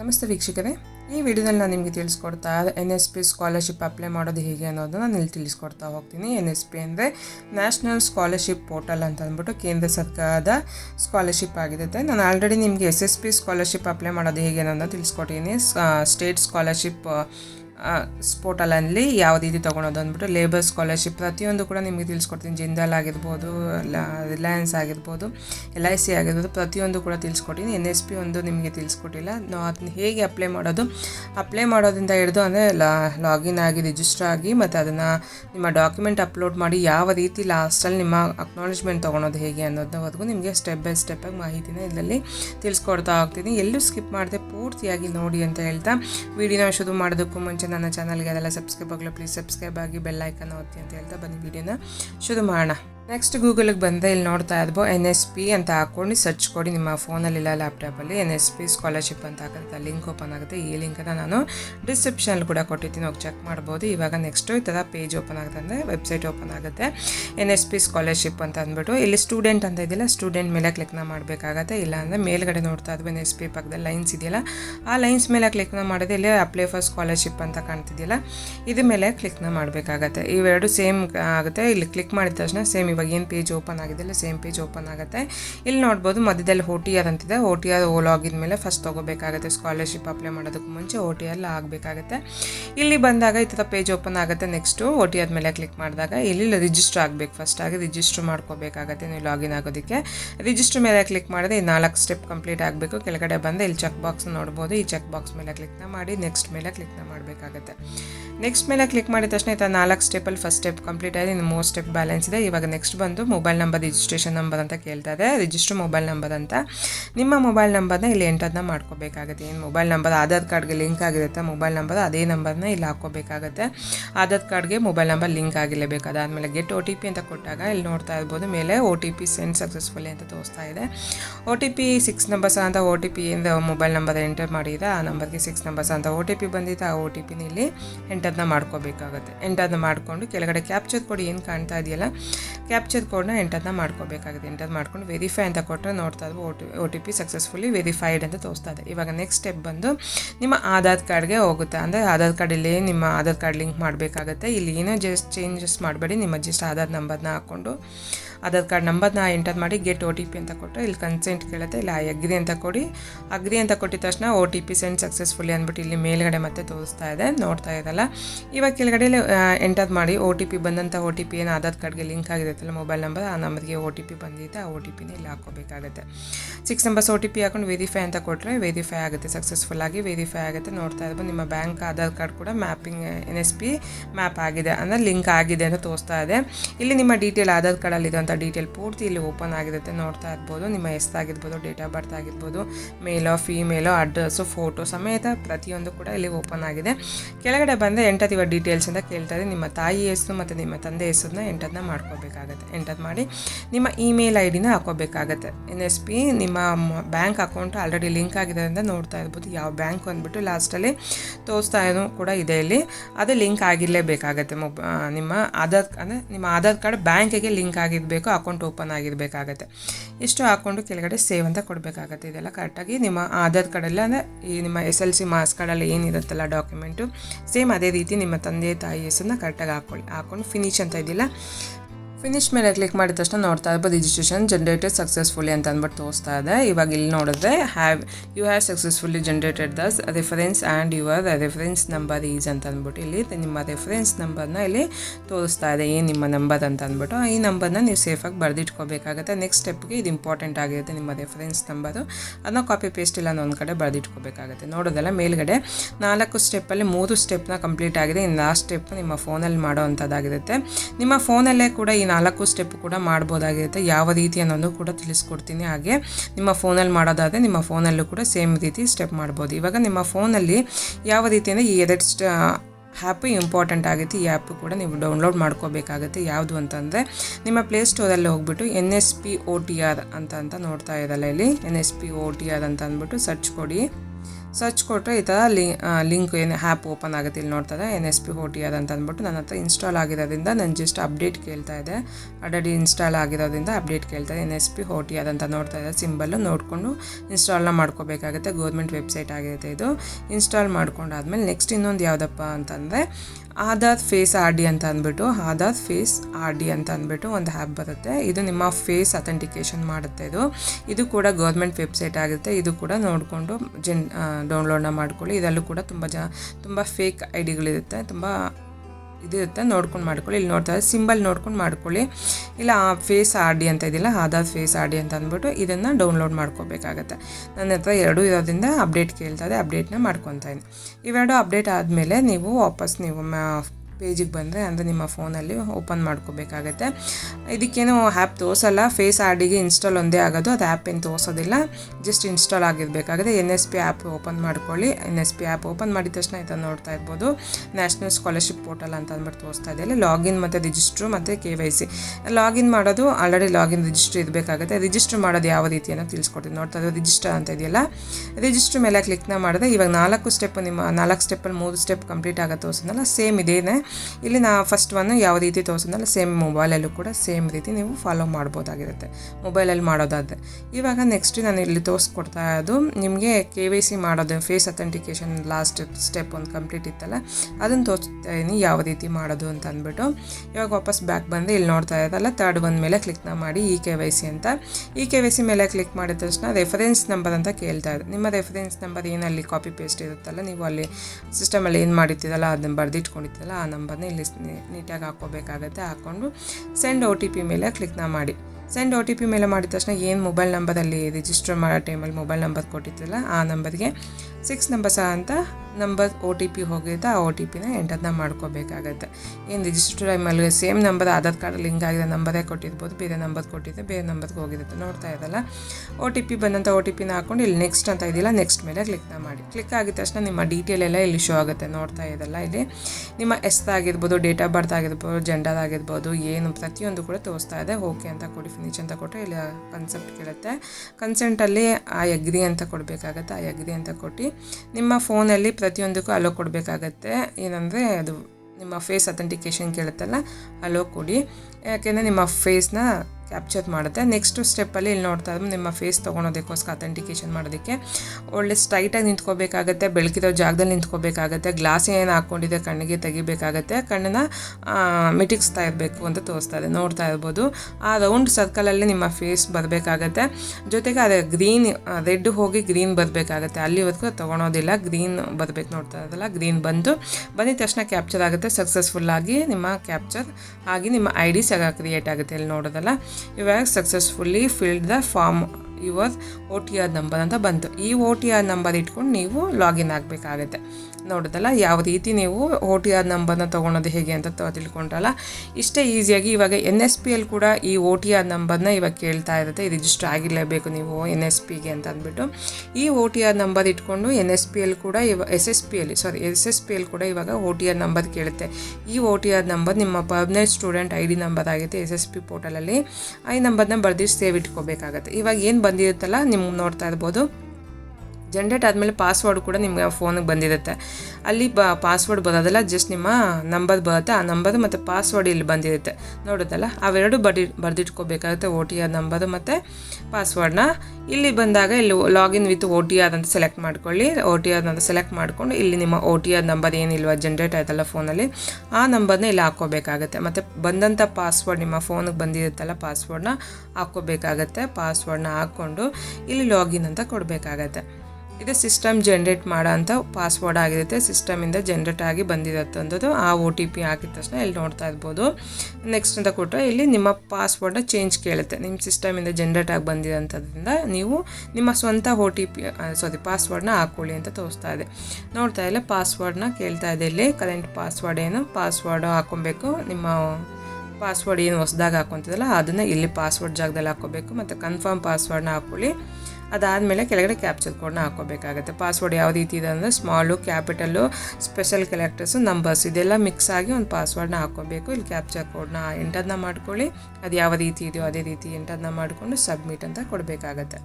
ನಮಸ್ತೆ ವೀಕ್ಷಕರೇ, ಈ ವಿಡಿಯೋದಲ್ಲಿ ನಾನು ನಿಮಗೆ ತಿಳಿಸ್ಕೊಡ್ತಾ N S P scholarship apply ಮಾಡೋದು ಹೇಗೆ ಅನ್ನೋದನ್ನ ನಾನು ಇಲ್ಲಿ ತಿಳಿಸ್ಕೊಡ್ತಾ ಹೋಗ್ತೀನಿ. ಎನ್ ಎಸ್ ಪಿ ಅಂದರೆ ನ್ಯಾಷನಲ್ ಸ್ಕಾಲರ್ಶಿಪ್ ಪೋರ್ಟಲ್ ಅಂತ ಅಂದ್ಬಿಟ್ಟು ಕೇಂದ್ರ ಸರ್ಕಾರದ ಸ್ಕಾಲರ್ಶಿಪ್ ಆಗಿರುತ್ತೆ ನಾನು ಆಲ್ರೆಡಿ ನಿಮಗೆ S S P scholarship apply ಮಾಡೋದು ಹೇಗೆ ಅನ್ನೋದನ್ನ ತಿಳಿಸ್ಕೊಟ್ಟಿದ್ದೀನಿ. ಸ್ಟೇಟ್ ಸ್ಕಾಲರ್ಶಿಪ್ ಸ್ಪೋರ್ಟಲಲ್ಲಿ ಯಾವ ರೀತಿ ತೊಗೊಳೋದು ಅಂದ್ಬಿಟ್ಟು ಲೇಬರ್ ಸ್ಕಾಲರ್ಶಿಪ್ ಪ್ರತಿಯೊಂದು ಕೂಡ ನಿಮಗೆ ತಿಳಿಸ್ಕೊಡ್ತೀನಿ. ಜಿಂದಾಲ್ ಆಗಿರ್ಬೋದು ರಿಲಯನ್ಸ್ ಆಗಿರ್ಬೋದು ಎಲ್ ಐ ಸಿ ಆಗಿರ್ಬೋದು, ಪ್ರತಿಯೊಂದು ಕೂಡ ತಿಳಿಸ್ಕೊಟ್ಟಿನಿ. ಎನ್ ಎಸ್ ಪಿ ಒಂದು ನಿಮಗೆ ತಿಳಿಸ್ಕೊಟ್ಟಿಲ್ಲ. ನಾವು ಅದನ್ನ ಹೇಗೆ ಅಪ್ಲೈ ಮಾಡೋದು? ಅಪ್ಲೈ ಮಾಡೋದ್ರಿಂದ ಹಿಡಿದು ಅಂದರೆ ಲಾಗಿನ್ ಆಗಿ ರಿಜಿಸ್ಟರ್ ಆಗಿ, ಮತ್ತು ಅದನ್ನು ನಿಮ್ಮ ಡಾಕ್ಯುಮೆಂಟ್ ಅಪ್ಲೋಡ್ ಮಾಡಿ ಯಾವ ರೀತಿ ಲಾಸ್ಟಲ್ಲಿ ನಿಮ್ಮ ಅಕ್ನಾಲೆಜ್ಮೆಂಟ್ ತೊಗೊಳೋದು ಹೇಗೆ ಅನ್ನೋದವರೆಗೂ ನಿಮಗೆ ಸ್ಟೆಪ್ ಬೈ ಸ್ಟೆಪ್ಪಾಗಿ ಮಾಹಿತಿನ ಇದರಲ್ಲಿ ತಿಳಿಸ್ಕೊಡ್ತಾ ಹೋಗ್ತೀನಿ. ಎಲ್ಲೂ ಸ್ಕಿಪ್ ಮಾಡದೆ ಪೂರ್ತಿಯಾಗಿ ನೋಡಿ ಅಂತ ಹೇಳ್ತಾ ವಿಡಿಯೋನ ಶುರು ಮಾಡೋದಕ್ಕೂ ಮುಂಚೆ ನನ್ನ ಚಾನಲ್ಗೆ ಅದೆಲ್ಲ ಸಬ್ಸ್ಕ್ರೈಬ್ ಆಗಲು ಪ್ಲೀಸ್ ಸಬ್ಸ್ಕ್ರೈಬ್ ಆಗಿ ಬೆಲ್ ಐಕನ್ ಒತ್ತಿ ಅಂತ ಹೇಳ್ತಾ ಬನ್ನಿ. ವಿಡಿಯೋನ ಶುರು ಮಾಡೋಣ. ನೆಕ್ಸ್ಟ್ ಗೂಗಲ್ಗೆ ಬಂದೆ, ಇಲ್ಲಿ ನೋಡ್ತಾ ಇದ್ಬೋ ಎನ್ ಎಸ್ ಪಿ ಅಂತ ಹಾಕ್ಕೊಂಡು ಸರ್ಚ್ ಕೊಡಿ. ನಿಮ್ಮ ಫೋನಲ್ಲಿಲ್ಲ ಲ್ಯಾಪ್ಟಾಪಲ್ಲಿ ಎನ್ ಎಸ್ ಪಿ ಸ್ಕಾಲರ್ಶಿಪ್ ಅಂತ ಹಾಕಿರುತ್ತೆ ಲಿಂಕ್ ಓಪನ್ ಆಗುತ್ತೆ. ಈ ಲಿಂಕನ್ನು ನಾನು ಡಿಸ್ಕ್ರಿಪ್ಷನಲ್ಲಿ ಕೂಡ ಕೊಟ್ಟಿದ್ದೀನಿ ಹೋಗಿ ಚೆಕ್ ಮಾಡ್ಬೋದು. ಇವಾಗ ನೆಕ್ಸ್ಟು ಈ ಥರ ಪೇಜ್ ಓಪನ್ ಆಗುತ್ತೆ ಅಂದರೆ ವೆಬ್ಸೈಟ್ ಓಪನ್ ಆಗುತ್ತೆ. ಎನ್ ಎಸ್ ಪಿ ಸ್ಕಾಲರ್ಶಿಪ್ ಅಂತ ಅಂದ್ಬಿಟ್ಟು, ಇಲ್ಲಿ ಸ್ಟೂಡೆಂಟ್ ಅಂತ ಇದೆಯಲ್ಲ ಸ್ಟೂಡೆಂಟ್ ಮೇಲೆ ಕ್ಲಿಕ್ನ ಮಾಡಬೇಕಾಗತ್ತೆ. ಇಲ್ಲ ಅಂದರೆ ಮೇಲ್ಗಡೆ ನೋಡ್ತಾ ಇದ್ವಿ ಎನ್ ಎಸ್ ಪಿ ಪಕ್ಕದಲ್ಲಿ ಲೈನ್ಸ್ ಇದೆಯಲ್ಲ, ಆ ಲೈನ್ಸ್ ಮೇಲೆ ಕ್ಲಿಕ್ನ ಮಾಡಿದ್ರೆ ಇಲ್ಲಿ ಅಪ್ಲೈ ಫಾರ್ ಸ್ಕಾಲರ್ಶಿಪ್ ಅಂತ ಕಾಣ್ತಿದೆಯಲ್ಲ ಇದ್ರ ಮೇಲೆ ಕ್ಲಿಕ್ನ ಮಾಡಬೇಕಾಗತ್ತೆ. ಇವೆರಡು ಸೇಮ್ ಆಗುತ್ತೆ. ಇಲ್ಲಿ ಕ್ಲಿಕ್ ಮಾಡಿದ ತಕ್ಷಣ ಸೇಮ್ ಇವಾಗ ಏನು ಪೇಜ್ ಓಪನ್ ಆಗಿದೆ, ಇಲ್ಲ ಸೇಮ್ ಪೇಜ್ ಓಪನ್ ಆಗುತ್ತೆ. ಇಲ್ಲಿ ನೋಡ್ಬೋದು ಮಧ್ಯದಲ್ಲಿ ಓ ಟಿ ಆರ್ ಅಂತಿದೆ. ಓ ಟಿ ಆರ್ ಓಲ್ ಆಗಿದ ಮೇಲೆ ಫಸ್ಟ್ ತೊಗೋಬೇಕಾಗುತ್ತೆ. ಸ್ಕಾಲರ್ಶಿಪ್ ಅಪ್ಲೈ ಮಾಡೋದಕ್ಕೂ ಮುಂಚೆ ಓ ಟಿ ಆರ್ ಆಗಬೇಕಾಗುತ್ತೆ. ಇಲ್ಲಿ ಬಂದಾಗ ಈ ಥರ ಪೇಜ್ ಓಪನ್ ಆಗುತ್ತೆ ನೆಕ್ಸ್ಟು ಓ ಟಿ ಆರ್ ಮೇಲೆ ಕ್ಲಿಕ್ ಮಾಡಿದಾಗ ಇಲ್ಲಿ ರಿಜಿಸ್ಟರ್ ಆಗಬೇಕು ಫಸ್ಟಾಗಿ ರಿಜಿಸ್ಟರ್ ಮಾಡ್ಕೋಬೇಕಾಗತ್ತೆ ನೀವು ಲಾಗಿನ್ ಆಗೋದಕ್ಕೆ. ರಿಜಿಸ್ಟರ್ ಮೇಲೆ ಕ್ಲಿಕ್ ಮಾಡಿದ್ರೆ ಈ ನಾಲ್ಕು ಸ್ಟೆಪ್ ಕಂಪ್ಲೀಟ್ ಆಗಬೇಕು. ಕೆಳಗಡೆ ಬಂದು ಇಲ್ಲಿ ಚೆಕ್ ಬಾಕ್ಸ್ ನೋಡ್ಬೋದು. ಈ ಚೆಕ್ ಬಾಕ್ಸ್ ಮೇಲೆ ಕ್ಲಿಕ್ನ ಮಾಡಿ ನೆಕ್ಸ್ಟ್ ಮೇಲೆ ಕ್ಲಿಕ್ನ ಮಾಡಬೇಕಾಗತ್ತೆ. ನೆಕ್ಸ್ಟ್ ಮೇಲೆ ಕ್ಲಿಕ್ ಮಾಡಿದ ತಕ್ಷಣ ಈ ಥರ ನಾಲ್ಕು ಸ್ಟೆಪಲ್ಲಿ ಫಸ್ಟ್ ಸ್ಟೆಪ್ ಕಂಪ್ಲೀಟ್ ಆಗಿದೆ ಇನ್ನು ಮೂರು ಸ್ಟೆಪ್ ಬ್ಯಾಲೆನ್ಸ್ ಇದೆ. ಇವಾಗ ನೆಕ್ಸ್ಟ್ ಬಂದು ಮೊಬೈಲ್ ನಂಬರ್ ರಿಜಿಸ್ಟ್ರೇಷನ್ ನಂಬರ್ ಅಂತ ಕೇಳ್ತಾ ಇದೆ. ರಿಜಿಸ್ಟರ್ ಮೊಬೈಲ್ ನಂಬರ್ ಅಂತ. ನಿಮ್ಮ ಮೊಬೈಲ್ ನಂಬರ್ನ ಇಲ್ಲಿ ಎಂಟರ್ನ ಮಾಡ್ಕೋಬೇಕಾಗುತ್ತೆ. ಏನು ಮೊಬೈಲ್ ನಂಬರ್ ಆಧಾರ್ ಕಾರ್ಡ್ಗೆ ಲಿಂಕ್ ಆಗಿರುತ್ತೆ ಮೊಬೈಲ್ ನಂಬರ್ ಅದೇ ನಂಬರ್ನ ಇಲ್ಲಿ ಹಾಕೋಬೇಕಾಗುತ್ತೆ ಆಧಾರ್ ಕಾರ್ಡ್ಗೆ ಮೊಬೈಲ್ ನಂಬರ್ ಲಿಂಕ್ ಆಗಿರಲೇಬೇಕು. ಅದಾದಮೇಲೆ ಗೆಟ್ ಒ ಟಿ ಪಿ ಅಂತ ಕೊಟ್ಟಾಗ ಇಲ್ಲಿ ನೋಡ್ತಾ ಇರ್ಬೋದು. ಮೇಲೆ O T P send successfully ಅಂತ ತೋರಿಸ್ತಾ ಇದೆ. O T P six numbers ಅಂತ ಒ ಟಿ ಪಿ ಇಂದ ಮೊಬೈಲ್ ನಂಬರ್ ಎಂಟರ್ ಮಾಡಿದ್ರೆ ಆ ನಂಬರ್ಗೆ ಸಿಕ್ಸ್ ನಂಬರ್ಸ್ ಅಂತ ಒ ಟಿ ಪಿ ಬಂದಿತ್ತು ಆ ಒ ಟಿ ಪಿನ ಇಲ್ಲಿ ಎಂಟರ್ನ ಮಾಡ್ಕೋಬೇಕಾಗುತ್ತೆ. ಎಂಟರ್ನ ಮಾಡಿಕೊಂಡು ಕೆಳಗಡೆ ಕ್ಯಾಪ್ಚರ್ ಕೊಡಿ ಏನು ಕಾಣ್ತಾ ಇದೆಯಲ್ಲ ಕ್ಯಾಪ್ಚರ್ ಕೋಡ್ನ ಎಂಟರ್ನ ಮಾಡ್ಕೋಬೇಕಾಗಿದೆ. ಎಂಟರ್ ಮಾಡ್ಕೊಂಡು ವೆರಿಫೈ ಅಂತ ಕೊಟ್ಟರೆ ನೋಡ್ತಾ ಇದ್ವಿ O T O T P successfully verified ಅಂತ ತೋರಿಸ್ತಾ ಇದೆ. ಇವಾಗ ನೆಕ್ಸ್ಟ್ ಸ್ಟೆಪ್ ಬಂದು ನಿಮ್ಮ ಆಧಾರ್ ಕಾರ್ಡ್ಗೆ ಹೋಗುತ್ತೆ. ಅಂದರೆ ಆಧಾರ್ ಕಾರ್ಡಲ್ಲಿ ನಿಮ್ಮ ಆಧಾರ್ ಕಾರ್ಡ್ ಲಿಂಕ್ ಮಾಡಬೇಕಾಗುತ್ತೆ. ಇಲ್ಲಿ ಏನೋ ಜಸ್ಟ್ ಚೇಂಜಸ್ ಮಾಡಬೇಡಿ. ನಿಮ್ಮ ಜಸ್ಟ್ ಆಧಾರ್ ನಂಬರ್ನ ಹಾಕ್ಕೊಂಡು ಆಧಾರ್ ಕಾರ್ಡ್ ನಂಬರ್ನ ಎಂಟರ್ ಮಾಡಿ ಗೆಟ್ ಒ ಟಿ ಪಿ ಅಂತ ಕೊಟ್ಟರೆ ಇಲ್ಲಿ ಕನ್ಸೆಂಟ್ ಕೇಳುತ್ತೆ. ಇಲ್ಲ ಅಗ್ರಿ ಅಂತ ಕೊಡಿ. ಅಗ್ರಿ ಅಂತ ಕೊಟ್ಟಿದ ತಕ್ಷಣ O T P send successfully ಅಂದ್ಬಿಟ್ಟು ಇಲ್ಲಿ ಮೇಲ್ಗಡೆ ಮತ್ತೆ ತೋರಿಸ್ತಾ ಇದೆ, ನೋಡ್ತಾ ಇರಲ್ಲ. ಇವಾಗ ಕೆಳಗಡೆ ಎಂಟರ್ ಮಾಡಿ ಒ ಟಿ ಪಿ ಬಂದಂಥ ಒ ಟಿ ಪಿ ಏನು ಆಧಾರ್ ಕಾರ್ಡ್ಗೆ ಲಿಂಕ್ ಆಗಿರುತ್ತಲ್ಲ ಮೊಬೈಲ್ ನಂಬರ್, ಆ ನಂಬರ್ಗೆ ಒ ಟಿ ಪಿ ಬಂದಿದೆ, ಆ ಒ ಟಿ ಪಿನ ಇಲ್ಲಿ ಹಾಕೋಬೇಕಾಗುತ್ತೆ. Six numbers O T P ಹಾಕೊಂಡು ವೆರಿಫೈ ಅಂತ ಕೊಟ್ಟರೆ ವೆರಿಫೈ ಆಗುತ್ತೆ ಸಕ್ಸಸ್ಫುಲ್ ಆಗಿ ವೆರಿಫೈ ಆಗುತ್ತೆ. ನೋಡ್ತಾ ಇರ್ಬೋದು, ನಿಮ್ಮ ಬ್ಯಾಂಕ್ ಆಧಾರ್ ಕಾರ್ಡ್ ಕೂಡ mapping N S P map ಆಗಿದೆ ಅಂದರೆ ಲಿಂಕ್ ಆಗಿದೆ ಅಂತ ತೋರಿಸ್ತಾ ಇದೆ. ಇಲ್ಲಿ ನಿಮ್ಮ ಡೀಟೇಲ್ ಆಧಾರ್ ಕಾರ್ಡಲ್ಲಿ ಇರುವಂಥ ಡೀಟೇಲ್ ಪೂರ್ತಿ ಇಲ್ಲಿ ಓಪನ್ ಆಗಿರುತ್ತೆ, ನೋಡ್ತಾ ಇರ್ಬೋದು. ನಿಮ್ಮ ಹೆಸರಾಗಿರ್ಬೋದು ಡೇಟ್ ಆಫ್ ಬರ್ತ್ ಆಗಿರ್ಬೋದು ಮೇಲೋ ಫೀಮೇಲೋ ಅಡ್ರೆಸ್ಸು ಫೋಟೋ ಸಮೇತ ಪ್ರತಿಯೊಂದು ಕೂಡ ಇಲ್ಲಿ ಓಪನ್ ಆಗಿದೆ. ಕೆಳಗಡೆ ಬಂದರೆ ಎಂಟರ್ ಇವಾಗ ಡೀಟೇಲ್ಸ್ ಅಂತ ಕೇಳ್ತಾರೆ ನಿಮ್ಮ ತಾಯಿ ಹೆಸರು ಮತ್ತು ನಿಮ್ಮ ತಂದೆ ಹೆಸರನ್ನ ಎಂಟರ್ನ ಮಾಡ್ಕೋಬೇಕಾಗತ್ತೆ. ಎಂಟರ್ ಮಾಡಿ ನಿಮ್ಮ ಇಮೇಲ್ ಐ ಡಿನ ಹಾಕೋಬೇಕಾಗತ್ತೆ. ಎನ್ ಎಸ್ ಪಿ ನಿಮ್ಮ ಬ್ಯಾಂಕ್ ಅಕೌಂಟ್ ಆಲ್ರೆಡಿ ಲಿಂಕ್ ಆಗಿದೆ ಅಂತ ನೋಡ್ತಾ ಇರ್ಬೋದು. ಯಾವ ಬ್ಯಾಂಕ್ ಅಂದ್ಬಿಟ್ಟು ಲಾಸ್ಟಲ್ಲಿ ತೋರಿಸ್ತಾ ಇರೋ ಕೂಡ ಇದೆ ಇಲ್ಲಿ. ಅದು ಲಿಂಕ್ ಆಗಿರಲೇಬೇಕಾಗತ್ತೆ. ಮೊಬ ನಿಮ್ಮ ಆಧಾರ್ ಅಂದರೆ ನಿಮ್ಮ ಆಧಾರ್ ಕಾರ್ಡ್ ಬ್ಯಾಂಕಿಗೆ ಲಿಂಕ್ ಆಗಿರಬೇಕು. ಅಕೌಂಟ್ ಓಪನ್ ಆಗಿರಬೇಕಾಗತ್ತೆ. ಇಷ್ಟು ಹಾಕ್ಕೊಂಡು ಕೆಳಗಡೆ ಸೇವ್ ಅಂತ ಕೊಡಬೇಕಾಗತ್ತೆ. ಇದೆಲ್ಲ ಕರೆಕ್ಟಾಗಿ ನಿಮ್ಮ ಆಧಾರ್ ಕಾರ್ಡಲ್ಲ ಅಂದರೆ ಈ ನಿಮ್ಮ ಎಸ್ ಎಲ್ ಸಿ ಮಾರ್ಕ್ಸ್ ಕಾರ್ಡಲ್ಲಿ ಏನಿರುತ್ತಲ್ಲ ಡಾಕ್ಯುಮೆಂಟು ಸೇಮ್ ಅದೇ ರೀತಿ ನಿಮ್ಮ ತಂದೆ ತಾಯಿ ಹೆಸರನ್ನ ಕರೆಕ್ಟಾಗಿ ಹಾಕ್ಕೊಳ್ಳಿ, ಹಾಕ್ಕೊಂಡು ಫಿನಿಶ್ ಅಂತ ಇದಿಲ್ಲ ಫಿನಿಶ್ ಮೇಲೆ ಕ್ಲಿಕ್ ಮಾಡಿದ ತಕ್ಷಣ ನೋಡ್ತಾ ಇರ್ಬೋದು ರಿಜಿಸ್ಟ್ರೇಷನ್ ಜನರೇಟೆಡ್ ಸಕ್ಸಸ್ಫುಲಿ ಅಂತ ಅಂದ್ಬಿಟ್ಟು ತೋರಿಸ್ತಾ ಇದೆ. ಇವಾಗ ಇಲ್ಲಿ ನೋಡಿದ್ರೆ have you have successfully generated this reference and your reference number is ಅಂತ ಅಂದ್ಬಿಟ್ಟು ಇಲ್ಲಿ ನಿಮ್ಮ ರೆಫರೆನ್ಸ್ ನಂಬರ್ನ ಇಲ್ಲಿ ತೋರಿಸ್ತಾ ಇದೆ, ಏನು ನಿಮ್ಮ ನಂಬರ್ ಅಂತ ಅಂದ್ಬಿಟ್ಟು. ಈ ನಂಬರ್ನ ನೀವು ಸೇಫಾಗಿ ಬರೆದಿಟ್ಕೋಬೇಕಾಗುತ್ತೆ. ನೆಕ್ಸ್ಟ್ ಸ್ಟೆಪ್ಗೆ ಇದು ಇಂಪಾರ್ಟೆಂಟ್ ಆಗಿರುತ್ತೆ, ನಿಮ್ಮ ರೆಫರೆನ್ಸ್ ನಂಬರು ಅದನ್ನ ಕಾಪಿ ಪೇಸ್ಟ್ ಇಲ್ಲ ಒಂದು ಕಡೆ ಬರೆದಿಟ್ಕೋಬೇಕಾಗುತ್ತೆ. ನೋಡೋದಲ್ಲ ಮೇಲ್ಗಡೆ ನಾಲ್ಕು ಸ್ಟೆಪ್ಪಲ್ಲಿ ಮೂರು ಸ್ಟೆಪ್ನ ಕಂಪ್ಲೀಟ್ ಆಗಿದೆ. ಇನ್ನು ಲಾಸ್ಟ್ ಸ್ಟೆಪ್ ನಿಮ್ಮ ಫೋನಲ್ಲಿ ಮಾಡೋ ಅಂಥದ್ದಾಗಿರುತ್ತೆ. ನಿಮ್ಮ ಫೋನಲ್ಲೇ ಕೂಡ ಈ ನಾಲ್ಕು ಸ್ಟೆಪ್ ಕೂಡ ಮಾಡ್ಬೋದಾಗಿರುತ್ತೆ. ಯಾವ ರೀತಿ ಅನ್ನೋದು ಕೂಡ ತಿಳಿಸ್ಕೊಡ್ತೀನಿ. ಹಾಗೆ ನಿಮ್ಮ ಫೋನಲ್ಲಿ ಮಾಡೋದಾದರೆ ನಿಮ್ಮ ಫೋನಲ್ಲೂ ಕೂಡ ಸೇಮ್ ರೀತಿ ಸ್ಟೆಪ್ ಮಾಡ್ಬೋದು. ಇವಾಗ ನಿಮ್ಮ ಫೋನಲ್ಲಿ ಯಾವ ರೀತಿ ಅಂದರೆ ಈ ಎರಡು ಸ್ಟ ಆ್ಯಪ್ ಇಂಪಾರ್ಟೆಂಟ್ ಆಗುತ್ತೆ. ಈ ಆ್ಯಪ್ ಕೂಡ ನೀವು ಡೌನ್ಲೋಡ್ ಮಾಡ್ಕೋಬೇಕಾಗುತ್ತೆ. ಯಾವುದು ಅಂತಂದರೆ ನಿಮ್ಮ ಪ್ಲೇಸ್ಟೋರಲ್ಲಿ ಹೋಗ್ಬಿಟ್ಟು N S P O T R ಅಂತ ಅಂತ ನೋಡ್ತಾ ಇರಲ್ಲ ಇಲ್ಲಿ. N S P O T R ಅಂತ ಅಂದ್ಬಿಟ್ಟು ಸರ್ಚ್ ಕೊಡಿ. ಸರ್ಚ್ ಕೊಟ್ಟರೆ ಈ ಥರ ಲಿ ಲಿಂಕ್ ಏನು ಆ್ಯಪ್ ಓಪನ್ ಆಗುತ್ತೆ, ಇಲ್ಲಿ ನೋಡ್ತಾರೆ ಎನ್ ಎಸ್ ಪಿ ಆರ್ ಅಂತ ಅಂದ್ಬಿಟ್ಟು ನನ್ನ ಹತ್ರ ಇನ್ಸ್ಟಾಲ್ ಆಗಿರೋದ್ರಿಂದ ನಾನು ಜಸ್ಟ್ ಅಪ್ಡೇಟ್ ಕೇಳ್ತಾ ಇದೆ. ಆಲ್ರೆಡಿ ಇನ್ಸ್ಟಾಲ್ ಆಗಿರೋದ್ರಿಂದ ಅಪ್ಡೇಟ್ ಕೇಳ್ತಾ ಇದೆ. ಎನ್ ಎಸ್ ಪಿ ಆರ್ ಅಂತ ನೋಡ್ತಾ ಇದೆ. ಸಿಂಬಲ್ಲು ನೋಡಿಕೊಂಡು ಇನ್ಸ್ಟಾಲ್ನ ಮಾಡ್ಕೋಬೇಕಾಗುತ್ತೆ. ಗೌರ್ಮೆಂಟ್ ವೆಬ್ಸೈಟ್ ಆಗಿರುತ್ತೆ ಇದು. ಇನ್ಸ್ಟಾಲ್ ಮಾಡ್ಕೊಂಡಾದ್ಮೇಲೆ ನೆಕ್ಸ್ಟ್ ಇನ್ನೊಂದು ಯಾವುದಪ್ಪ ಅಂತಂದರೆ ಆಧಾರ್ ಫೇಸ್ ಆರ್ ಡಿ ಅಂತ ಅಂದ್ಬಿಟ್ಟು ಆಧಾರ್ ಫೇಸ್ ಆರ್ ಡಿ ಅಂತ ಅಂದ್ಬಿಟ್ಟು ಒಂದು ಆ್ಯಪ್ ಬರುತ್ತೆ. ಇದು ನಿಮ್ಮ ಫೇಸ್ ಅಥೆಂಟಿಕೇಶನ್ ಮಾಡುತ್ತೆ ಇದು. ಇದು ಕೂಡ ಗೌರ್ಮೆಂಟ್ ವೆಬ್ಸೈಟ್ ಆಗುತ್ತೆ ಇದು ಕೂಡ ನೋಡಿಕೊಂಡು ಜನ್ ಡೌನ್ಲೋಡ್ನ ಮಾಡ್ಕೊಳ್ಳಿ. ಇದರಲ್ಲೂ ಕೂಡ ತುಂಬ ಜನ ತುಂಬ ಫೇಕ್ ಐ ಡಿಗಳಿರುತ್ತೆ ತುಂಬ ಇದಿರುತ್ತೆ ನೋಡ್ಕೊಂಡು ಮಾಡ್ಕೊಳ್ಳಿ. ಇಲ್ಲಿ ನೋಡ್ತಾ ಸಿಂಬಲ್ ನೋಡ್ಕೊಂಡು ಮಾಡ್ಕೊಳ್ಳಿ. ಇಲ್ಲ, ಆ ಫೇಸ್ ಆರ್ ಡಿ ಅಂತ ಇದೆಯಲ್ಲ ಆಧಾರ್ ಫೇಸ್ ಆರ್ ಡಿ ಅಂತ ಅಂದ್ಬಿಟ್ಟು ಇದನ್ನು ಡೌನ್ಲೋಡ್ ಮಾಡ್ಕೋಬೇಕಾಗತ್ತೆ. ನನ್ನ ಹತ್ರ ಎರಡೂ ಇರೋದ್ರಿಂದ ಅಪ್ಡೇಟ್ ಕೇಳ್ತಾ ಇದೆ, ಅಪ್ಡೇಟ್ನ ಮಾಡ್ಕೊತಾ ಇದ್ದೀನಿ. ಇವೆರಡು ಅಪ್ಡೇಟ್ ಆದಮೇಲೆ ನೀವು ವಾಪಸ್ ನೀವು ಪೇಜಿಗೆ ಬಂದರೆ ಅಂದರೆ ನಿಮ್ಮ ಫೋನಲ್ಲಿ ಓಪನ್ ಮಾಡ್ಕೋಬೇಕಾಗತ್ತೆ. ಇದಕ್ಕೇನು ಆ್ಯಪ್ ತೋರಿಸಲ್ಲ, ಫೇಸ್ ಆಡಿಗೆ ಇನ್ಸ್ಟಾಲ್ ಒಂದೇ ಆಗೋದು, ಅದು ಆ್ಯಪ್ ಏನು ತೋರಿಸೋದಿಲ್ಲ. Just install ಆಗಿರಬೇಕಾಗುತ್ತೆ. N S P app open ಮಾಡ್ಕೊಳ್ಳಿ. N S P app open ಮಾಡಿದ ತಕ್ಷಣ ಇದನ್ನು ನೋಡ್ತಾ ಇರ್ಬೋದು. ನ್ಯಾಷನಲ್ ಸ್ಕಾಲರ್ಶಿಪ್ ಪೋರ್ಟಲ್ ಅಂತ ಅಂದ್ಬಿಟ್ಟು ತೋರಿಸ್ತಾ ಇದೆ. ಲಾಗಿನ್ ಮತ್ತು ರಿಜಿಸ್ಟ್ರು ಮತ್ತು ಕೆ ವೈ ಸಿ. ಲಾಗಿನ್ ಮಾಡೋದು ಆಲ್ರೆಡಿ ಲಾಗಿನ್ ರಿಜಿಸ್ಟ್ರ್ ಇರಬೇಕಾಗುತ್ತೆ. ರಿಜಿಸ್ಟರ್ ಮಾಡೋದು ಯಾವ ರೀತಿ ಅನ್ನೋ ತಿಳಿಸ್ಕೊಡ್ತೀನಿ. ನೋಡ್ತಾ ಇರೋದು ರಿಜಿಸ್ಟರ್ ಅಂತ ಇದೆಯಲ್ಲ? ರಿಜಿಸ್ಟ್ರ್ ಮೇಲೆ ಕ್ಲಿಕ್ನ ಮಾಡಿದ್ರೆ ಇವಾಗ ನಾಲ್ಕು ಸ್ಟೆಪ್ ನಿಮ್ಮ ನಾಲ್ಕು ಸ್ಟೆಪ್ಪಲ್ಲಿ ಮೂರು ಸ್ಟೆಪ್ ಕಂಪ್ಲೀಟ್ ಆಗುತ್ತೆ ತೋರಿಸಿದ್ನಲ್ಲ? ಸೇಮ್ ಇದೇನೆ. ಇಲ್ಲಿ ನಾ ಫಸ್ಟ್ ಒನ್ ಯಾವ ರೀತಿ ತೋರಿಸಿದ್ನಲ್ಲ ಸೇಮ್ ಮೊಬೈಲಲ್ಲೂ ಕೂಡ ಸೇಮ್ ರೀತಿ ನೀವು ಫಾಲೋ ಮಾಡ್ಬೋದಾಗಿರುತ್ತೆ. ಮೊಬೈಲಲ್ಲಿ ಮಾಡೋದಾದರೆ. ಇವಾಗ ನೆಕ್ಸ್ಟ್ ನಾನು ಇಲ್ಲಿ ತೋರಿಸ್ಕೊಡ್ತಾ ಇರೋದು, ನಿಮಗೆ ಕೆ ವೈ ಸಿ ಮಾಡೋದು ಫೇಸ್ ಅಥೆಂಟಿಕೇಶನ್ ಲಾಸ್ಟ್ ಸ್ಟೆಪ್ ಒಂದು ಕಂಪ್ಲೀಟ್ ಇತ್ತಲ್ಲ, ಅದನ್ನು ತೋರಿಸ್ತಾ ಇದ್ದೀನಿ ಯಾವ ರೀತಿ ಮಾಡೋದು ಅಂತ ಅಂದ್ಬಿಟ್ಟು. ಇವಾಗ ವಾಪಸ್ ಬ್ಯಾಕ್ ಬಂದು ಇಲ್ಲಿ ನೋಡ್ತಾ ಇರೋದಲ್ಲ ತರ್ಡ್ ಒನ್ ಮೇಲೆ ಕ್ಲಿಕ್ನ ಮಾಡಿ ಇ ಕೆ ವೈ ಸಿ ಅಂತ. ಇ ಕೆ ವೈ ಸಿ ಮೇಲೆ ಕ್ಲಿಕ್ ಮಾಡಿದ ತಕ್ಷಣ ರೆಫರೆನ್ಸ್ ನಂಬರ್ ಅಂತ ಕೇಳ್ತಾ ಇದೆ ನಿಮ್ಮ ರೆಫರೆನ್ಸ್ ನಂಬರ್ ಏನಲ್ಲಿ ಕಾಪಿ ಪೇಸ್ಟ್ ಇರುತ್ತಲ್ಲ, ನೀವು ಅಲ್ಲಿ ಸಿಸ್ಟಮಲ್ಲಿ ಏನು ಮಾಡಿರ್ತೀರಲ್ಲ, ಅದನ್ನು ಬರೆದಿಟ್ಕೊಂಡಿರ್ತೀರಲ್ಲ, ಆ ನಂಬರ್ನ ಇಲ್ಲಿ ನೀಟಾಗಿ ಹಾಕ್ಕೋಬೇಕಾಗತ್ತೆ, ಹಾಕ್ಕೊಂಡು ಸೆಂಡ್ ಒ ಟಿ ಪಿ ಮೇಲೆ ಕ್ಲಿಕ್ನ ಮಾಡಿ. ಸೆಂಡ್ ಒ ಟಿ ಪಿ ಮೇಲೆ ಮಾಡಿದ ತಕ್ಷಣ ಏನು ಮೊಬೈಲ್ ನಂಬರಲ್ಲಿ ರಿಜಿಸ್ಟರ್ ಮಾಡೋ ಟೈಮಲ್ಲಿ ಮೊಬೈಲ್ ನಂಬರ್ ಕೊಟ್ಟಿತ್ತಲ್ಲ ಆ ನಂಬರ್ಗೆ ಸಿಕ್ಸ್ ನಂಬರ್ಸ ಅಂತ ನಂಬರ್ ಒ ಟಿ ಪಿ ಹೋಗಿದ್ದ ಆ ಒ ಟಿ ಪಿನ ಎಂಟರ್ನ ಮಾಡ್ಕೋಬೇಕಾಗತ್ತೆ. ಏನು ರಿಜಿಸ್ಟರ್ ಟೈಮಲ್ಲಿ same number Aadhaar card link ಆಗಿರೋ ನಂಬರೇ ಕೊಟ್ಟಿರ್ಬೋದು, ಬೇರೆ ನಂಬರ್ ಕೊಟ್ಟಿದ್ದೆ ಬೇರೆ ನಂಬರ್ಗೆ ಹೋಗಿರುತ್ತೆ, ನೋಡ್ತಾ ಇದ್ದಲ್ಲ ಒ ಟಿ ಪಿ ಬಂದಂಥ ಒ ಟಿ ಪಿನ ಹಾಕೊಂಡು ಇಲ್ಲಿ ನೆಕ್ಸ್ಟ್ ಅಂತ ಇದೆಯಲ್ಲ ನೆಕ್ಸ್ಟ್ ಮೇಲೆ ಕ್ಲಿಕ್ನ ಮಾಡಿ. ಕ್ಲಿಕ್ ಆಗಿದ ತಕ್ಷಣ ನಿಮ್ಮ ಡೀಟೇಲ್ ಎಲ್ಲ ಇಲ್ಲಿ ಶೋ ಆಗುತ್ತೆ, ನೋಡ್ತಾ ಇದ್ದಲ್ಲ ಇಲ್ಲಿ. ನಿಮ್ಮ ಹೆಸ್ರಾಗಿರ್ಬೋದು ಡೇಟ್ ಆಫ್ ಬರ್ತ್ ಆಗಿರ್ಬೋದು ಜೆಂಡರ್ ಆಗಿರ್ಬೋದು, ಏನು ಪ್ರತಿಯೊಂದು ಕೂಡ ತೋರಿಸ್ತಾ ಇದೆ. ಓಕೆ ಅಂತ ಕೊಡಿ ಫಿನಿಶ್ ಅಂತ ಕೊಟ್ಟರೆ ಇಲ್ಲಿ ಕನ್ಸೆಪ್ಟ್ ಕೇಳುತ್ತೆ. ಕನ್ಸೆಂಟಲ್ಲಿ ಆ ಎಗ್ರಿ ಅಂತ ಕೊಡಬೇಕಾಗತ್ತೆ ಆ ಎಗ್ರಿ ಅಂತ ಕೊಟ್ಟು ನಿಮ್ಮ ಫೋನಲ್ಲಿ ಪ್ರತಿಯೊಂದಕ್ಕೂ ಅಲೋ ಕೊಡಬೇಕಾಗತ್ತೆ. ಏನಂದರೆ ಅದು ನಿಮ್ಮ ಫೇಸ್ ಅಥೆಂಟಿಕೇಶನ್ ಕೇಳುತ್ತಲ್ಲ ಅಲೋ ಕೊಡಿ. ಯಾಕೆಂದರೆ ನಿಮ್ಮ ಫೇಸ್ನ ಕ್ಯಾಪ್ಚರ್ ಮಾಡುತ್ತೆ. ನೆಕ್ಸ್ಟ್ ಸ್ಟೆಪ್ಪಲ್ಲಿ ಇಲ್ಲಿ ನೋಡ್ತಾ ಇದ್ರೆ ನಿಮ್ಮ ಫೇಸ್ ತೊಗೊಳೋದಕ್ಕೋಸ್ಕರ ಅಥೆಂಟಿಕೇಷನ್ ಮಾಡೋದಕ್ಕೆ. ಒಳ್ಳೆ ಸ್ಟ್ರೈಟಾಗಿ ನಿಂತ್ಕೋಬೇಕಾಗತ್ತೆ, ಬೆಳಕಿರೋ ಜಾಗದಲ್ಲಿ ನಿಂತ್ಕೋಬೇಕಾಗತ್ತೆ ಗ್ಲಾಸ್ ಏನು ಹಾಕ್ಕೊಂಡಿದೆ ಕಣ್ಣಿಗೆ ತೆಗಿಬೇಕಾಗತ್ತೆ, ಕಣ್ಣನ್ನ ಮಿಟಿಕ್ಸ್ತಾ ಇರಬೇಕು ಅಂತ ತೋರಿಸ್ತಾ ಇದೆ. ನೋಡ್ತಾ ಇರ್ಬೋದು. ಆ ರೌಂಡ್ ಸರ್ಕಲಲ್ಲಿ ನಿಮ್ಮ ಫೇಸ್ ಬರಬೇಕಾಗತ್ತೆ. ಜೊತೆಗೆ ಅದೇ ಗ್ರೀನ್ ರೆಡ್ ಹೋಗಿ ಗ್ರೀನ್ ಬರಬೇಕಾಗತ್ತೆ. ಅಲ್ಲಿವರೆಗೂ ತೊಗೊಳೋದಿಲ್ಲ. ಗ್ರೀನ್ ಬರಬೇಕು ನೋಡ್ತಾ ಇರೋದಲ್ಲ. ಗ್ರೀನ್ ಬಂದು, ಬಂದಿದ ತಕ್ಷಣ ಕ್ಯಾಪ್ಚರ್ ಆಗುತ್ತೆ. ಸಕ್ಸಸ್ಫುಲ್ಲಾಗಿ ನಿಮ್ಮ ಕ್ಯಾಪ್ಚರ್ ಆಗಿ ನಿಮ್ಮ ಐ ಡಿ ಸಹ ಕ್ರಿಯೇಟ್ ಆಗುತ್ತೆ ಇಲ್ಲಿ ನೋಡೋದಲ್ಲ. ಇವಾಗ successfully filled the form your O T R number ಅಂತ ಬಂತು. ಈ ಓ ಟಿ ಆರ್ ನಂಬರ್ ಇಟ್ಕೊಂಡು ನೀವು ಲಾಗಿನ್ ಆಗಬೇಕಾಗತ್ತೆ. ನೋಡೋದಲ್ಲ, ಯಾವ ರೀತಿ ನೀವು ಓ ಟಿ ಆರ್ ನಂಬರ್ನ ತೊಗೊಳೋದು ಹೇಗೆ ಅಂತ ತಿಳ್ಕೊಂಡ್ರಲ್ಲ ಇಷ್ಟೇ ಈಸಿಯಾಗಿ ಇವಾಗ ಎನ್ ಎಸ್ ಪಿ ಎಲ್ ಕೂಡ ಈ ಓ ಟಿ ಆರ್ ನಂಬರ್ನ ಇವಾಗ ಕೇಳ್ತಾ ಇರುತ್ತೆ. ರಿಜಿಸ್ಟರ್ ಆಗಿರಲೇಬೇಕು ನೀವು ಎನ್ ಎಸ್ ಪಿಗೆ ಅಂತ ಅಂದ್ಬಿಟ್ಟು. ಈ ಓ ಟಿ ಆರ್ ನಂಬರ್ ಇಟ್ಕೊಂಡು ಎನ್ ಎಸ್ ಪಿ ಎಲ್ ಕೂಡ ಇವಾಗ S S P sorry S S P L ಕೂಡ ಇವಾಗ ಓ ಟಿ ಆರ್ ನಂಬರ್ ಕೇಳುತ್ತೆ. ಈ ಓ ಟಿ ಆರ್ ನಂಬರ್ ನಿಮ್ಮ permanent student I D number ಆಗುತ್ತೆ ಎಸ್ ಎಸ್ ಪಿ ಪೋರ್ಟಲಲ್ಲಿ ಈ ನಂಬರ್ನ ಬರೆದಿಟ್ಟು ಸೇವ್ ಇಟ್ಕೋಬೇಕಾಗತ್ತೆ. ಇವಾಗ ಏನು ಬಂದಿರುತ್ತಲ್ಲ ನಿಮ್ಗೆ ನೋಡ್ತಾ ಇರ್ಬೋದು. ಜನ್ರೇಟ್ ಆದಮೇಲೆ ಪಾಸ್ವರ್ಡ್ ಕೂಡ ನಿಮಗೆ ಫೋನಿಗೆ ಬಂದಿರುತ್ತೆ. ಅಲ್ಲಿ ಬ ಪಾಸ್ವರ್ಡ್ ಬರೋದಲ್ಲ ಜಸ್ಟ್ ನಿಮ್ಮ ನಂಬರ್ ಬರುತ್ತೆ. ಆ ನಂಬರ್ ಮತ್ತು ಪಾಸ್ವರ್ಡ್ ಇಲ್ಲಿ ಬಂದಿರುತ್ತೆ. ನೋಡುತ್ತಲ್ಲ, ಅವೆರಡು ಬಡಿ ಬರೆದಿಟ್ಕೋಬೇಕಾಗುತ್ತೆ ಓ ಟಿ ಆರ್ ನಂಬರು ಮತ್ತು ಪಾಸ್ವರ್ಡ್ನ ಇಲ್ಲಿ ಬಂದಾಗ ಇಲ್ಲಿ login with O T R ಅಂತ ಸೆಲೆಕ್ಟ್ ಮಾಡ್ಕೊಳ್ಳಿ. ಓ ಟಿ ಆರ್ ಅಂತ ಸೆಲೆಕ್ಟ್ ಮಾಡಿಕೊಂಡು ಇಲ್ಲಿ ನಿಮ್ಮ ಓ ಟಿ ಆರ್ ನಂಬರ್ ಏನಿಲ್ವ ಜನ್ರೇಟ್ ಆಯ್ತಲ್ಲ ಫೋನಲ್ಲಿ ಆ ನಂಬರ್ನ ಇಲ್ಲಿ ಹಾಕ್ಕೋಬೇಕಾಗುತ್ತೆ. ಮತ್ತು ಬಂದಂಥ ಪಾಸ್ವರ್ಡ್ ನಿಮ್ಮ ಫೋನಿಗೆ ಬಂದಿರುತ್ತಲ್ಲ ಪಾಸ್ವರ್ಡ್ನ ಹಾಕ್ಕೋಬೇಕಾಗತ್ತೆ. ಪಾಸ್ವರ್ಡ್ನ ಹಾಕ್ಕೊಂಡು ಇಲ್ಲಿ ಲಾಗಿನ್ ಅಂತ ಕೊಡಬೇಕಾಗತ್ತೆ. ಇದು ಸಿಸ್ಟಮ್ ಜನ್ರೇಟ್ ಮಾಡೋ ಅಂಥ ಪಾಸ್ವರ್ಡ್ ಆಗಿರುತ್ತೆ ಸಿಸ್ಟಮಿಂದ ಜನ್ರೇಟ್ ಆಗಿ ಬಂದಿರತ್ತಂಥದ್ದು ಆ ಒ ಟಿ ಪಿ ಹಾಕಿದ ತಕ್ಷಣ ಇಲ್ಲಿ ನೋಡ್ತಾ ಇರ್ಬೋದು. ನೆಕ್ಸ್ಟ್ ಅಂತ ಕೊಟ್ಟರೆ ಇಲ್ಲಿ ನಿಮ್ಮ ಪಾಸ್ವರ್ಡ್ನ ಚೇಂಜ್ ಕೇಳುತ್ತೆ. ನಿಮ್ಮ ಸಿಸ್ಟಮಿಂದ ಜನ್ರೇಟ್ ಆಗಿ ಬಂದಿರೋಂಥದ್ರಿಂದ ನೀವು ನಿಮ್ಮ ಸ್ವಂತ ಒ ಟಿ ಪಿ ಸಾರಿ ಪಾಸ್ವರ್ಡ್ನ ಹಾಕ್ಕೊಳ್ಳಿ ಅಂತ ತೋರಿಸ್ತಾ ಇದೆ. ನೋಡ್ತಾ ಇಲ್ಲ ಪಾಸ್ವರ್ಡ್ನ ಕೇಳ್ತಾ ಇದೆ ಇಲ್ಲಿ. ಕರೆಂಟ್ ಪಾಸ್ವರ್ಡ್ ಏನು? ಪಾಸ್ವರ್ಡ್ ಹಾಕೊಬೇಕು. ನಿಮ್ಮ ಪಾಸ್ವರ್ಡ್ ಏನು ಹೊಸದಾಗಿ ಹಾಕೊತಿದಲ್ಲ ಅದನ್ನು ಇಲ್ಲಿ ಪಾಸ್ವರ್ಡ್ ಜಾಗದಲ್ಲಿ ಹಾಕೋಬೇಕು ಮತ್ತು ಕನ್ಫರ್ಮ್ ಪಾಸ್ವರ್ಡ್ನ ಹಾಕ್ಕೊಳ್ಳಿ. ಅದಾದಮೇಲೆ ಕೆಳಗಡೆ ಕ್ಯಾಪ್ಚರ್ ಕೋಡ್ನ ಹಾಕೋಬೇಕಾಗುತ್ತೆ ಪಾಸ್ವರ್ಡ್ ಯಾವ ರೀತಿ ಇದೆ ಅಂದರೆ small capital special characters numbers ಇದೆಲ್ಲ ಮಿಕ್ಸ್ ಆಗಿ ಒಂದು ಪಾಸ್ವರ್ಡ್ನ ಹಾಕೋಬೇಕು ಇಲ್ಲಿ ಕ್ಯಾಪ್ಚರ್ ಕೋಡ್ನ ಎಂಟರ್ನ ಮಾಡ್ಕೊಳ್ಳಿ. ಅದು ಯಾವ ರೀತಿ ಇದೆಯೋ ಅದೇ ರೀತಿ ಎಂಟರ್ನ ಮಾಡಿಕೊಂಡು ಸಬ್ಮಿಟ್ ಅಂತ ಕೊಡಬೇಕಾಗತ್ತೆ.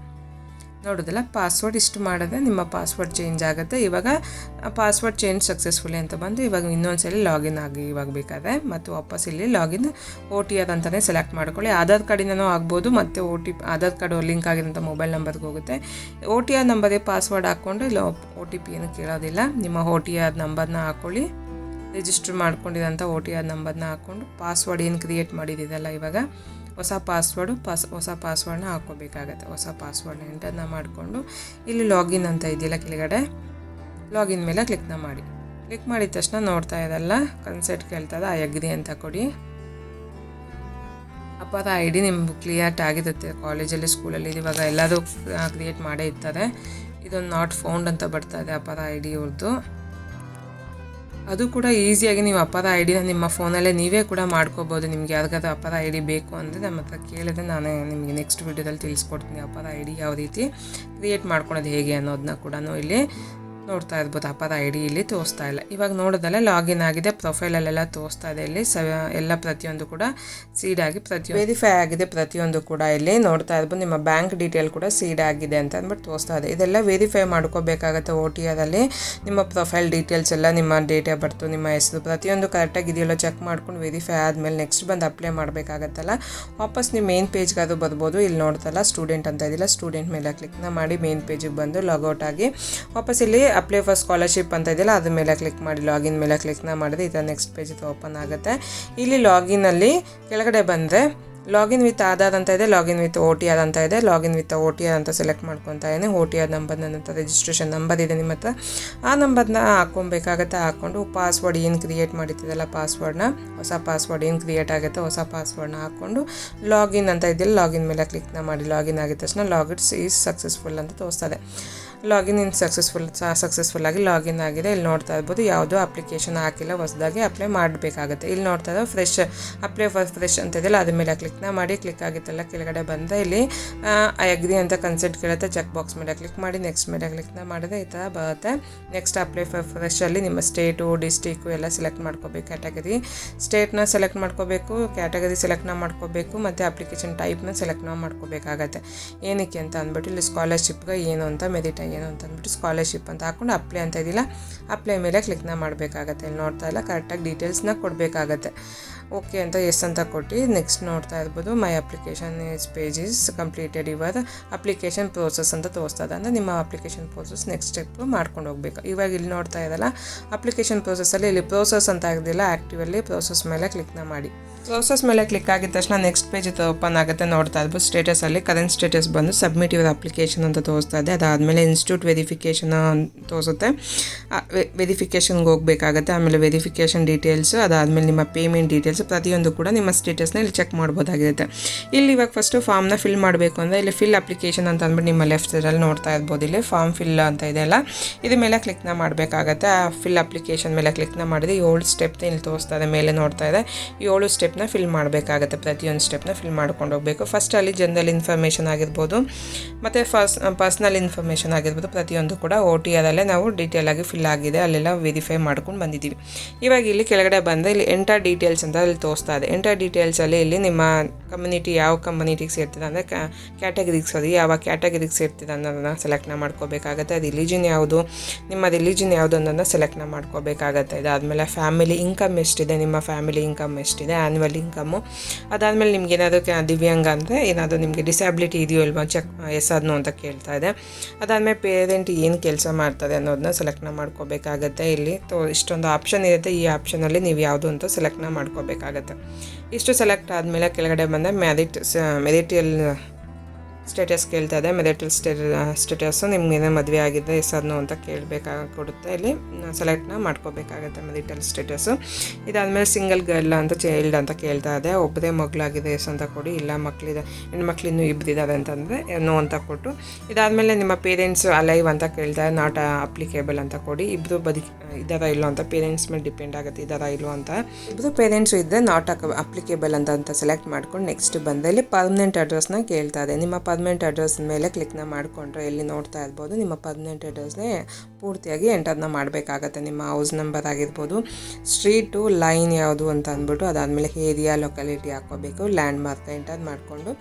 ನೋಡೋದಲ್ಲ ಪಾಸ್ವರ್ಡ್ ಇಷ್ಟು ಮಾಡಿದ್ರೆ ನಿಮ್ಮ ಪಾಸ್ವರ್ಡ್ ಚೇಂಜ್ ಆಗುತ್ತೆ. ಇವಾಗ ಪಾಸ್ವರ್ಡ್ ಚೇಂಜ್ ಸಕ್ಸಸ್ಫುಲಿ ಅಂತ ಬಂದು ಇವಾಗ ಇನ್ನೊಂದ್ಸಲಿ ಲಾಗಿನ್ ಆಗಿ ಇವಾಗ ಬೇಕಾದ್ರೆ ಮತ್ತು ವಾಪಸ್ ಇಲ್ಲಿ ಲಾಗಿನ್ ಓ ಟಿ ಆರ್ ಅಂತಲೇ ಸೆಲೆಕ್ಟ್ ಮಾಡ್ಕೊಳ್ಳಿ. ಆಧಾರ್ ಕಾರ್ಡಿಂದನೂ ಆಗ್ಬೋದು, ಮತ್ತು O T Aadhaar card link ಆಗಿರೋಂಥ ಮೊಬೈಲ್ ನಂಬರ್ಗೆ ಹೋಗುತ್ತೆ. ಓ ಟಿ ಆರ್ ನಂಬರ್ಗೆ ಪಾಸ್ವರ್ಡ್ ಹಾಕ್ಕೊಂಡು ಇಲ್ಲ ಓ ಟಿ ಪಿ ಏನು ಕೇಳೋದಿಲ್ಲ. ನಿಮ್ಮ ಓ ಟಿ ಆರ್ ನಂಬರ್ನ ಹಾಕ್ಕೊಳ್ಳಿ. ರಿಜಿಸ್ಟರ್ ಮಾಡ್ಕೊಂಡಿರೋಂಥ ಓ ಟಿ ಆರ್ ನಂಬರ್ನ ಹಾಕ್ಕೊಂಡು ಪಾಸ್ವರ್ಡ್ ಏನು ಕ್ರಿಯೇಟ್ ಮಾಡಿದ್ದೀರಲ್ಲ ಇವಾಗ ಹೊಸ ಪಾಸ್ವರ್ಡು ಪಾಸ್ ಹೊಸ ಪಾಸ್ವರ್ಡ್ನ ಹಾಕ್ಕೋಬೇಕಾಗತ್ತೆ. ಹೊಸ ಪಾಸ್ವರ್ಡ್ನ ಎಂಟರ್ನ ಮಾಡಿಕೊಂಡು ಇಲ್ಲಿ ಲಾಗಿನ್ ಅಂತ ಇದೆಯಲ್ಲ ಕೆಳಗಡೆ, ಲಾಗಿನ್ ಮೇಲೆ ಕ್ಲಿಕ್ನ ಮಾಡಿ. ಕ್ಲಿಕ್ ಮಾಡಿದ ತಕ್ಷಣ ನೋಡ್ತಾ ಇರಲ್ಲ, ಕನ್ಸೆಟ್ ಕೇಳ್ತದೆ, ಆ ಎಗ್ರಿ ಅಂತ ಕೊಡಿ. ಅಪಾರ ಐ ಡಿ ನಿಮ್ಗೆ ಕ್ಲಿಯರ್ಟ್ ಆಗಿರುತ್ತೆ. ಕಾಲೇಜಲ್ಲಿ, ಸ್ಕೂಲಲ್ಲಿ ಇವಾಗ ಎಲ್ಲರೂ ಕ್ರಿಯೇಟ್ ಮಾಡೇ ಇರ್ತಾರೆ ಇದೊಂದು ನಾಟ್ ಫೌಂಡ್ ಅಂತ ಬರ್ತಾ ಇದೆ ಅಪಾರ ಐ ಡಿ ಅವ್ರದ್ದು ಅದು ಕೂಡ ಈಸಿಯಾಗಿ ನೀವು ಅಪ್ಪದ ಐ ಡಿನ ನಿಮ್ಮ ಫೋನಲ್ಲೇ ನೀವೇ ಕೂಡ ಮಾಡ್ಕೋಬೋದು. ನಿಮ್ಗೆ ಯಾರಿಗಾದ್ರೂ ಅಪ್ಪದ ಐ ಡಿ ಬೇಕು ಅಂದರೆ ನಮ್ಮ ಹತ್ರ ಕೇಳಿದ್ರೆ ನಾನು ನಿಮಗೆ ನೆಕ್ಸ್ಟ್ ವಿಡಿಯೋದಲ್ಲಿ ತಿಳಿಸ್ಕೊಡ್ತೀನಿ ಅಪ್ಪದ ಐ ಡಿ ಯಾವ ರೀತಿ ಕ್ರಿಯೇಟ್ ಮಾಡ್ಕೊಳೋದು ಹೇಗೆ ಅನ್ನೋದನ್ನ ಕೂಡ ಇಲ್ಲಿ ನೋಡ್ತಾ ಇರ್ಬೋದು ಅಪರ ಐ ಡಿ ಇಲ್ಲಿ ತೋರಿಸ್ತಾ ಇಲ್ಲ. ಇವಾಗ ನೋಡೋದಲ್ಲ ಲಾಗಿನ್ ಆಗಿದೆ ಪ್ರೊಫೈಲಲ್ಲೆಲ್ಲ ತೋರಿಸ್ತಾ ಇದೆ ಇಲ್ಲಿ. ಸ ಎಲ್ಲ ಪ್ರತಿಯೊಂದು ಕೂಡ ಸೀಡ್ ಆಗಿ ಪ್ರತಿಯೊಂದು ವೆರಿಫೈ ಆಗಿದೆ ಪ್ರತಿಯೊಂದು ಕೂಡ ಇಲ್ಲಿ. ನೋಡ್ತಾ ಇರ್ಬೋದು, ನಿಮ್ಮ ಬ್ಯಾಂಕ್ ಡೀಟೇಲ್ ಕೂಡ ಸೀಡ್ ಆಗಿದೆ ಅಂತ ಅಂದ್ಬಿಟ್ಟು ತೋರಿಸ್ತಾ ಇದೆ. ಇದೆಲ್ಲ ವೆರಿಫೈ ಮಾಡ್ಕೋಬೇಕಾಗತ್ತೆ ಓ ಟಿ ಆರಲ್ಲಿ ನಿಮ್ಮ ಪ್ರೊಫೈಲ್ ಡೀಟೇಲ್ಸ್ ಎಲ್ಲ, ನಿಮ್ಮ ಡೇಟ್ ಆಫ್ ಬರ್ತು ನಿಮ್ಮ ಹೆಸರು, ಪ್ರತಿಯೊಂದು ಕರೆಕ್ಟಾಗಿ ಇದೆಯಲ್ಲ ಚೆಕ್ ಮಾಡ್ಕೊಂಡು ವೆರಿಫೈ ಆದಮೇಲೆ ನೆಕ್ಸ್ಟ್ ಬಂದು ಅಪ್ಲೈ ಮಾಡಬೇಕಾಗತ್ತಲ್ಲ. ವಾಪಸ್ ನೀವು ಮೇನ್ ಪೇಜ್ಗೆ ಅದು ಬರ್ಬೋದು. ಇಲ್ಲಿ ನೋಡ್ತಲ್ಲ ಸ್ಟೂಡೆಂಟ್ ಅಂತ ಇದಿಲ್ಲ ಸ್ಟೂಡೆಂಟ್ ಮೇಲೆ ಕ್ಲಿಕ್ನ ಮಾಡಿ ಮೇನ್ ಪೇಜಿಗೆ ಬಂದು ಲಾಗೌಟ್ ಆಗಿ ವಾಪಸ್ ಇಲ್ಲಿ ಅಪ್ಲೈ ಫಾರ್ ಸ್ಕಾಲರ್ಶಿಪ್ ಅಂತ ಇದೆಯಲ್ಲ, ಅದ್ರ ಮೇಲೆ ಕ್ಲಿಕ್ ಮಾಡಿ ಲಾಗಿನ್ ಮೇಲೆ ಕ್ಲಿಕ್ನ ಮಾಡಿದ್ರೆ ಈ ಥರ ನೆಕ್ಸ್ಟ್ ಪೇಜ್ ಓಪನ್ ಆಗುತ್ತೆ. ಇಲ್ಲಿ ಲಾಗಿನಲ್ಲಿ ಕೆಳಗಡೆ ಬಂದರೆ ಲಾಗಿನ್ ವಿತ್ ಆಧಾರ್ ಅಂತ ಇದೆ login with O T R ಅಂತ ಇದೆ login with O T R ಅಂತ ಸೆಲೆಕ್ಟ್ ಮಾಡ್ಕೊತಾ ಇದ್ದೀನಿ. ಓ ಟಿ ಆರ್ ನಂಬರ್ ನನ್ನ ರಿಜಿಸ್ಟ್ರೇಷನ್ ನಂಬರ್ ಇದೆ ನಿಮ್ಮ ಹತ್ರ. ಆ ನಂಬರ್ನ ಹಾಕ್ಕೊಬೇಕಾಗತ್ತೆ, ಹಾಕ್ಕೊಂಡು ಪಾಸ್ವರ್ಡ್ ಏನು ಕ್ರಿಯೇಟ್ ಮಾಡಿದ್ದಲ್ಲ ಪಾಸ್ವರ್ಡ್ನ ಹೊಸ ಪಾಸ್ವರ್ಡ್ ಏನು ಕ್ರಿಯೇಟ್ ಆಗುತ್ತೆ, ಹೊಸ ಪಾಸ್ವರ್ಡ್ನ ಹಾಕ್ಕೊಂಡು ಲಾಗಿನ್ ಅಂತ ಇದೆಯಲ್ಲ ಲಾಗಿನ್ ಮೇಲೆ ಕ್ಲಿಕ್ನ ಮಾಡಿ ಲಾಗಿನ್ ಆಗಿದ ತಕ್ಷಣ ಲಾಗಿಟ್ಸ್ ಈಸ್ ಸಕ್ಸಸ್ಫುಲ್ ಅಂತ ತೋರಿಸ್ತದೆ. ಲಾಗಿನ್ ಇನ್ ಸಕ್ಸಸ್ಫುಲ್ ಸಕ್ಸಸ್ಫುಲ್ ಆಗಿ ಲಾಗಿನ್ ಆಗಿದೆ. ಇಲ್ಲಿ ನೋಡ್ತಾ ಇರ್ಬೋದು ಯಾವುದೋ ಅಪ್ಲಿಕೇಶನ್ ಹಾಕಿಲ್ಲ, ಹೊಸದಾಗಿ ಅಪ್ಲೈ ಮಾಡಬೇಕಾಗುತ್ತೆ. ಇಲ್ಲಿ ನೋಡ್ತಾ ಇರೋ ಫ್ರೆಶ್ ಅಪ್ಲೈ ಫಾರ್ ಫ್ರೆಶ್ ಅಂತ ಇದೆಯಲ್ಲ, ಅದ್ರ ಮೇಲೆ ಕ್ಲಿಕ್ನ ಮಾಡಿ ಕ್ಲಿಕ್ ಆಗಿತ್ತಲ್ಲ, ಕೆಳಗಡೆ ಬಂದ ಇಲ್ಲಿ ಐ ಅಗ್ರಿ ಅಂತ ಕನ್ಸೆಂಟ್ ಕೇಳುತ್ತೆ. ಚೆಕ್ ಬಾಕ್ಸ್ ಮೇಲೆ ಕ್ಲಿಕ್ ಮಾಡಿ ನೆಕ್ಸ್ಟ್ ಮೇಲೆ ಕ್ಲಿಕ್ನ ಮಾಡಿದ್ರೆ ಈ ಥರ ಬರುತ್ತೆ. ನೆಕ್ಸ್ಟ್ ಅಪ್ಲೈ ಫಾರ್ ಫ್ರೆಶಲ್ಲಿ ನಿಮ್ಮ ಸ್ಟೇಟು ಡಿಸ್ಟಿಕ್ಕು ಎಲ್ಲ ಸೆಲೆಕ್ಟ್ ಮಾಡ್ಕೋಬೇಕು ಕ್ಯಾಟಗರಿ ಸ್ಟೇಟ್ನ ಸೆಲೆಕ್ಟ್ ಮಾಡ್ಕೋಬೇಕು ಕ್ಯಾಟಗರಿ ಸೆಲೆಕ್ಟ್ನ ಮಾಡ್ಕೋಬೇಕು, ಮತ್ತು ಅಪ್ಲಿಕೇಶನ್ ಟೈಪ್ನ ಸೆಲೆಕ್ಟ್ನ ಮಾಡ್ಕೋಬೇಕಾಗತ್ತೆ. ಏನಕ್ಕೆ ಅಂತ ಅಂದ್ಬಿಟ್ಟು ಇಲ್ಲಿ ಸ್ಕಾಲರ್ಶಿಪ್ಗೆ ಏನು ಅಂತ ಮೆರಿಟ್ ಏನು ಅಂತಂದ್ಬಿಟ್ಟು ಸ್ಕಾಲರ್ಶಿಪ್ ಅಂತ ಹಾಕೊಂಡು ಅಪ್ಲೈ ಅಂತ ಇದಿಲ್ಲ. ಅಪ್ಲೈ ಮೇಲೆ ಕ್ಲಿಕ್ನ ಮಾಡಬೇಕಾಗತ್ತೆ. ಇಲ್ಲಿ ನೋಡ್ತಾ ಇಲ್ಲ ಕರೆಕ್ಟಾಗಿ ಡೀಟೇಲ್ಸ್ನ ಕೊಡಬೇಕಾಗತ್ತೆ. ಓಕೆ ಅಂತ ಎಸ್ ಅಂತ ಕೊಟ್ಟು ನೆಕ್ಸ್ಟ್ ನೋಡ್ತಾ ಇರ್ಬೋದು my application is pages completed ever application process ಅಂತ ತೋರಿಸ್ತದೆ. ಅಂದರೆ ನಿಮ್ಮ ಅಪ್ಲಿಕೇಶನ್ ಪ್ರೋಸೆಸ್ ನೆಕ್ಸ್ಟ್ ಸ್ಟೆಪ್ ಮಾಡ್ಕೊಂಡು ಹೋಗ್ಬೇಕು. ಇವಾಗ ಇಲ್ಲಿ ನೋಡ್ತಾ ಇದ್ದಲ್ಲ ಅಪ್ಲಿಕೇಶನ್ ಪ್ರೋಸೆಸ್ಸಲ್ಲಿ ಇಲ್ಲಿ ಪ್ರೋಸೆಸ್ ಅಂತ ಆಗಿದೆಯಲ್ಲ ಆ್ಯಕ್ಟಿವಲ್ಲಿ ಪ್ರೋಸೆಸ್ ಮೇಲೆ ಕ್ಲಿಕ್ನ ಮಾಡಿ. ಪ್ರೋಸೆಸ್ ಮೇಲೆ ಕ್ಲಿಕ್ ಆಗಿದ ತಕ್ಷಣ ನೆಕ್ಸ್ಟ್ ಪೇಜ್ ಓಪನ್ ಆಗುತ್ತೆ ನೋಡ್ತಾ ಸ್ಟೇಟಸ್ ಅಲ್ಲಿ ಕರೆಂಟ್ ಸ್ಟೇಟಸ್ ಬಂದು ಸಬ್ಮಿಟ್ ಯುವರ್ ಅಪ್ಲಿಕೇಶನ್ ಅಂತ ತೋರಿಸ್ತಾ ಇದೆ. ಅದಾದಮೇಲೆ ಇನ್ಸ್ಟಿಟ್ಯೂಟ್ ವೆರಿಫಿಕೇಷನ್ ತೋರಿಸುತ್ತೆ. ವೆರಿಫಿಕೇಶನ್ಗೆ ಹೋಗಬೇಕಾಗತ್ತೆ. ಆಮೇಲೆ ವೆರಿಫಿಕೇಷನ್ ಡೀಟೇಲ್ಸ್ ಅದಾದಮೇಲೆ ನಿಮ್ಮ ಪೇಮೆಂಟ್ ಡೀಟೇಲ್ಸ್ ಪ್ರತಿಯೊಂದು ಕೂಡ ನಿಮ್ಮ ಸ್ಟೇಟಸ್ನ ಇಲ್ಲಿ ಚೆಕ್ ಮಾಡ್ಬೋದಾಗಿರುತ್ತೆ. ಇಲ್ಲಿ ಇವಾಗ ಫಸ್ಟು ಫಾರ್ಮ್ನ ಫಿಲ್ ಮಾಡಬೇಕು ಅಂದರೆ ಇಲ್ಲಿ ಫಿಲ್ ಅಪ್ಲಿಕೇಶನ್ ಅಂತ ಅಂದ್ಬಿಟ್ಟು ನಿಮ್ಮ ಲೆಫ್ಟ್ ಸೈಡಲ್ಲಿ ನೋಡ್ತಾ ಇರ್ಬೋದು. ಇಲ್ಲಿ ಫಾರ್ಮ್ ಫಿಲ್ ಅಂತ ಇದೆ ಅಲ್ಲ. ಇದ್ರ ಮೇಲೆ ಕ್ಲಿಕ್ನ ಮಾಡಬೇಕಾಗತ್ತೆ. ಆ ಫಿಲ್ ಅಪ್ಲಿಕೇಶನ್ ಮೇಲೆ ಕ್ಲಿಕ್ನ ಮಾಡಿದ್ರೆ ಏಳು ಸ್ಟೆಪ್ ಇಲ್ಲಿ ತೋರಿಸ್ತಾ ಇದೆ. ಮೇಲೆ ನೋಡ್ತಾ ಇದೆ. ಏಳು ಸ್ಟೆಪ್ನ ಫಿಲ್ ಮಾಡಬೇಕಾಗತ್ತೆ. ಪ್ರತಿಯೊಂದು ಸ್ಟೆಪ್ನ ಫಿಲ್ ಮಾಡ್ಕೊಂಡು ಹೋಗಬೇಕು. ಫಸ್ಟ್ ಅಲ್ಲಿ ಜನರಲ್ ಇನ್ಫಾರ್ಮೇಷನ್ ಆಗಿರ್ಬೋದು, ಮತ್ತು ಫಸ್ಟ್ ಪರ್ಸ್ನಲ್ ಇನ್ಫಾರ್ಮೇಷನ್ ಆಗಿರ್ಬೋದು, ಪ್ರತಿಯೊಂದು ಕೂಡ ಓ ಟಿ ಆರಲ್ಲೇ ನಾವು ಡೀಟೇಲ್ ಆಗಿ ಫಿಲ್ ಆಗಿದೆ. ಅಲ್ಲೆಲ್ಲ ವೆರಿಫೈ ಮಾಡ್ಕೊಂಡು ಬಂದಿದ್ದೀವಿ ಇವಾಗ ಇಲ್ಲಿ ಕೆಳಗಡೆ ಬಂದರೆ ಇಲ್ಲಿ ಎಂಟರ್ ಡೀಟೇಲ್ಸ್ ಅಂತ ಅಲ್ಲಿ ತೋರಿಸ್ತಾ ಇದೆ. ಎಂಟರ್ ಡೀಟೇಲ್ಸಲ್ಲಿ ಇಲ್ಲಿ ನಿಮ್ಮ ಕಮ್ಯುನಿಟಿ ಯಾವ ಕಮ್ಯುನಿಟಿಗೆ ಸೇರ್ತಿದೆ ಅಂದರೆ ಕ್ಯಾಟಗರಿಗೆ ಸರಿ, ಯಾವ ಕ್ಯಾಟಗರಿಗೆ ಸೇರ್ತಿದೆ ಅನ್ನೋದನ್ನ ಸೆಲೆಕ್ಟ್ನ ಮಾಡ್ಕೋಬೇಕಾಗತ್ತೆ. ರಿಲಿಜನ್ ಯಾವುದು, ನಿಮ್ಮ ರಿಲಿಜನ್ ಯಾವುದು ಅನ್ನೋದನ್ನ ಸೆಲೆಕ್ಟ್ನ ಮಾಡ್ಕೋಬೇಕಾಗತ್ತೆ. ಇದಾದಮೇಲೆ ಫ್ಯಾಮಿಲಿ ಇನ್ಕಮ್ ಎಷ್ಟಿದೆ, ನಿಮ್ಮ ಫ್ಯಾಮಿಲಿ ಇನ್ಕಮ್ ಎಷ್ಟಿದೆ ಆ್ಯನ್ಯುವಲ್ ಇನ್ಕಮ್ಮು ಅದಾದಮೇಲೆ ನಿಮ್ಗೆ ಏನಾದರೂ ದಿವ್ಯಾಂಗ ಅಂದರೆ ಏನಾದರೂ ನಿಮಗೆ ಡಿಸ್ಯಾಬಿಲಿಟಿ ಇದೆಯೋ ಇಲ್ವಾ ಚೆಕ್ ಎಸ್ ಅದನ್ನು ಅಂತ ಕೇಳ್ತಾ ಇದೆ. ಅದಾದಮೇಲೆ ಪೇರೆಂಟ್ ಏನು ಕೆಲಸ ಮಾಡ್ತಾರೆ ಅನ್ನೋದನ್ನ ಸೆಲೆಕ್ಟ್ನ ಮಾಡ್ಕೋಬೇಕಾಗತ್ತೆ. ಇಲ್ಲಿ ತೋ, ಇಷ್ಟೊಂದು ಆಪ್ಷನ್ ಇರುತ್ತೆ. ಈ ಆಪ್ಷನಲ್ಲಿ ನೀವು ಯಾವುದು ಅಂತ ಸೆಲೆಕ್ಟ್ನ ಮಾಡ್ಕೋಬೇಕಾಗತ್ತೆ. ಇಷ್ಟು ಸೆಲೆಕ್ಟ್ ಆದಮೇಲೆ ಕೆಳಗಡೆ ಬಂದರೆ ಮೆರಿಟ್ ಮೆರಿಟಿಯಲ್ ಸ್ಟೇಟಸ್ ಕೇಳ್ತಾ ಇದೆ ಮೆರಿಟಲ್ ಸ್ಟೇ ಸ್ಟೇಟಸ್ಸು ನಿಮ್ಗೇನೇ ಮದುವೆ ಆಗಿದೆ ಎಸನ್ನು ಅಂತ ಕೇಳಬೇಕಾಗ ಕೊಡುತ್ತೆ ಇಲ್ಲಿ ಸೆಲೆಕ್ಟ್ನ ಮಾಡ್ಕೋಬೇಕಾಗತ್ತೆ ಮೆರಿಟಲ್ ಸ್ಟೇಟಸ್ಸು ಇದಾದಮೇಲೆ ಸಿಂಗಲ್ ಗರ್ಲ್ ಅಂತ ಚೈಲ್ಡ್ ಅಂತ ಕೇಳ್ತಾ ಇದೆ. ಒಬ್ಬರೇ ಮಗಳಾಗಿದೆ, ಎಸ್ ಅಂತ ಕೊಡಿ, ಇಲ್ಲ ಮಕ್ಕಳಿದೆ ಹೆಣ್ಮಕ್ಳು ಇನ್ನೂ ಇಬ್ಬರಿದ್ದಾರೆ ಅಂತಂದರೆ ನೋ ಅಂತ ಕೊಟ್ಟು. ಇದಾದಮೇಲೆ ನಿಮ್ಮ ಪೇರೆಂಟ್ಸ್ ಅಲೈವ್ ಅಂತ ಕೇಳ್ತಾ ನಾಟ್ ಅಪ್ಲಿಕೇಬಲ್ ಅಂತ ಕೊಡಿ. ಇಬ್ಬರು ಬದುಕಿ ಇದ್ದಾರಾ ಇಲ್ಲೋ ಅಂತ ಪೇರೆಂಟ್ಸ್ ಮೇಲೆ ಡಿಪೆಂಡ್ ಆಗುತ್ತೆ ಇದ್ದಾರಾ ಇಲ್ಲೋ ಅಂತ. ಇಬ್ಬರು ಪೇರೆಂಟ್ಸು ಇದ್ದರೆ ನಾಟ್ ಅಪ್ಲಿಕೇಬಲ್ ಅಂತ ಅಂತ ಸೆಲೆಕ್ಟ್ ಮಾಡ್ಕೊಂಡು ನೆಕ್ಸ್ಟ್ ಬಂದಲ್ಲಿ ಪರ್ಮನೆಂಟ್ ಅಡ್ರೆಸ್ನ ಕೇಳ್ತಾ ಇದೆ. ನಿಮ್ಮ ಪರ್ಮನೆಂಟ್ ಅಡ್ರೆಸ್ ಮೇಲೆ ಕ್ಲಿಕ್ನ ಮಾಡಿಕೊಂಡ್ರೆ ಇಲ್ಲಿ ನೋಡ್ತಾ ಇರ್ಬೋದು. ನಿಮ್ಮ ಪರ್ಮನೆಂಟ್ ಅಡ್ರೆಸ್ನೇ ಪೂರ್ತಿಯಾಗಿ ಎಂಟರ್ನ ಮಾಡಬೇಕಾಗತ್ತೆ. ನಿಮ್ಮ ಹೌಸ್ ನಂಬರ್ ಆಗಿರ್ಬೋದು ಸ್ಟ್ರೀಟು ಲೈನ್ ಯಾವುದು ಅಂತ ಅಂದ್ಬಿಟ್ಟು ಅದಾದಮೇಲೆ ಏರಿಯಾ ಲೊಕ್ಯಾಲಿಟಿ ಹಾಕೋಬೇಕು ಲ್ಯಾಂಡ್ ಮಾರ್ಕ್ ಎಂಟರ್ ಮಾಡಿಕೊಂಡು